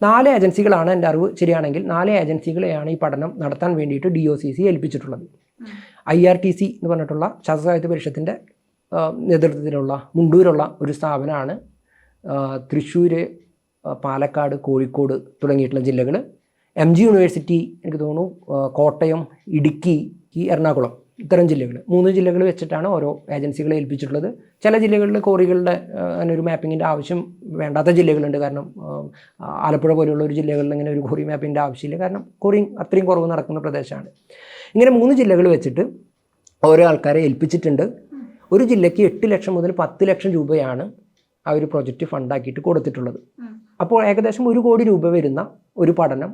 നാല് ഏജൻസികളാണ് എന്റെ അറിവ് ശരിയാണെങ്കിൽ നാല് ഏജൻസികളെയാണ് ഈ പഠനം നടത്താൻ വേണ്ടിയിട്ട് ഡി ഒ സി സി ഏൽപ്പിച്ചിട്ടുള്ളത്. ഐ ആർ ടി സി എന്ന് പറഞ്ഞിട്ടുള്ള ശാസ്ത്ര സാഹിത്യ പരിഷത്തിന്റെ നേതൃത്വത്തിലുള്ള മുണ്ടൂരുള്ള ഒരു സ്ഥാപനമാണ് തൃശ്ശൂർ പാലക്കാട് കോഴിക്കോട് തുടങ്ങിയിട്ടുള്ള ജില്ലകൾ എം ജി യൂണിവേഴ്സിറ്റി എനിക്ക് തോന്നുന്നു കോട്ടയം ഇടുക്കി ഈ എറണാകുളം ഇത്തരം ജില്ലകൾ മൂന്ന് ജില്ലകൾ വെച്ചിട്ടാണ് ഓരോ ഏജൻസികളെ ഏൽപ്പിച്ചിട്ടുള്ളത്. ചില ജില്ലകളിൽ കോറികളുടെ ഒരു മാപ്പിങ്ങിന്റെ ആവശ്യം വേണ്ടാത്ത ജില്ലകളുണ്ട്. കാരണം ആലപ്പുഴ പോലെയുള്ള ഒരു ജില്ലകളിൽ ഇങ്ങനെ ഒരു കോറി മാപ്പിന്റെ ആവശ്യമില്ല. കാരണം കോറി അത്രയും കുറവ് നടക്കുന്ന പ്രദേശമാണ്. ഇങ്ങനെ മൂന്ന് ജില്ലകൾ വെച്ചിട്ട് ഓരോ ആൾക്കാരെ ഏൽപ്പിച്ചിട്ടുണ്ട്. ഒരു ജില്ലയ്ക്ക് എട്ട് ലക്ഷം മുതൽ പത്ത് ലക്ഷം രൂപയാണ് ആ ഒരു പ്രൊജക്റ്റ് ഫണ്ടാക്കിയിട്ട് കൊടുത്തിട്ടുള്ളത്. അപ്പോൾ ഏകദേശം ഒരു കോടി രൂപ വരുന്ന ഒരു പഠനം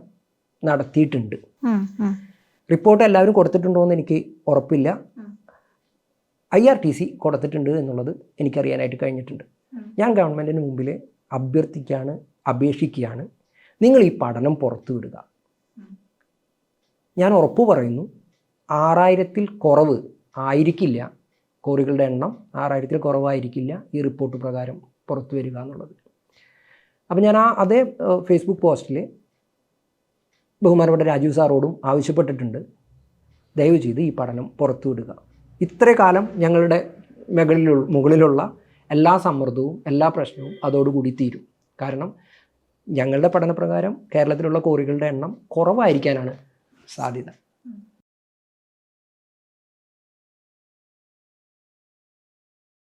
നടത്തിയിട്ടുണ്ട്. റിപ്പോർട്ട് എല്ലാവരും കൊടുത്തിട്ടുണ്ടോ എന്ന് എനിക്ക് ഉറപ്പില്ല. ഐ ആർ ടി സി കൊടുത്തിട്ടുണ്ട് എന്നുള്ളത് എനിക്കറിയാനായിട്ട് കഴിഞ്ഞിട്ടുണ്ട്. ഞാൻ ഗവൺമെന്റിന് മുമ്പിൽ അഭ്യർത്ഥിക്കുകയാണ് അപേക്ഷിക്കുകയാണ്. നിങ്ങൾ ഈ പഠനം പുറത്തു വിടുക. ഞാൻ ഉറപ്പ് പറയുന്നു ആറായിരത്തിൽ കുറവ് ആയിരിക്കില്ല. കോറികളുടെ എണ്ണം ആറായിരത്തിൽ കുറവായിരിക്കില്ല ഈ റിപ്പോർട്ട് പ്രകാരം പുറത്തു വരിക എന്നുള്ളത്. അപ്പോൾ ഞാൻ ആ അതേ ഫേസ്ബുക്ക് പോസ്റ്റിൽ ബഹുമാനപ്പെട്ട രാജീവ് സാറോടും ആവശ്യപ്പെട്ടിട്ടുണ്ട്. ദയവ് ചെയ്ത് ഈ പഠനം പുറത്തുവിടുക. ഇത്ര കാലം ഞങ്ങളുടെ മുകളിലുള്ള മുകളിലുള്ള എല്ലാ സമ്മർദ്ദവും എല്ലാ പ്രശ്നവും അതോടുകൂടി തീരും. കാരണം ഞങ്ങളുടെ പഠനപ്രകാരം കേരളത്തിലുള്ള കോറികളുടെ എണ്ണം കുറവായിരിക്കാനാണ് സാധ്യത.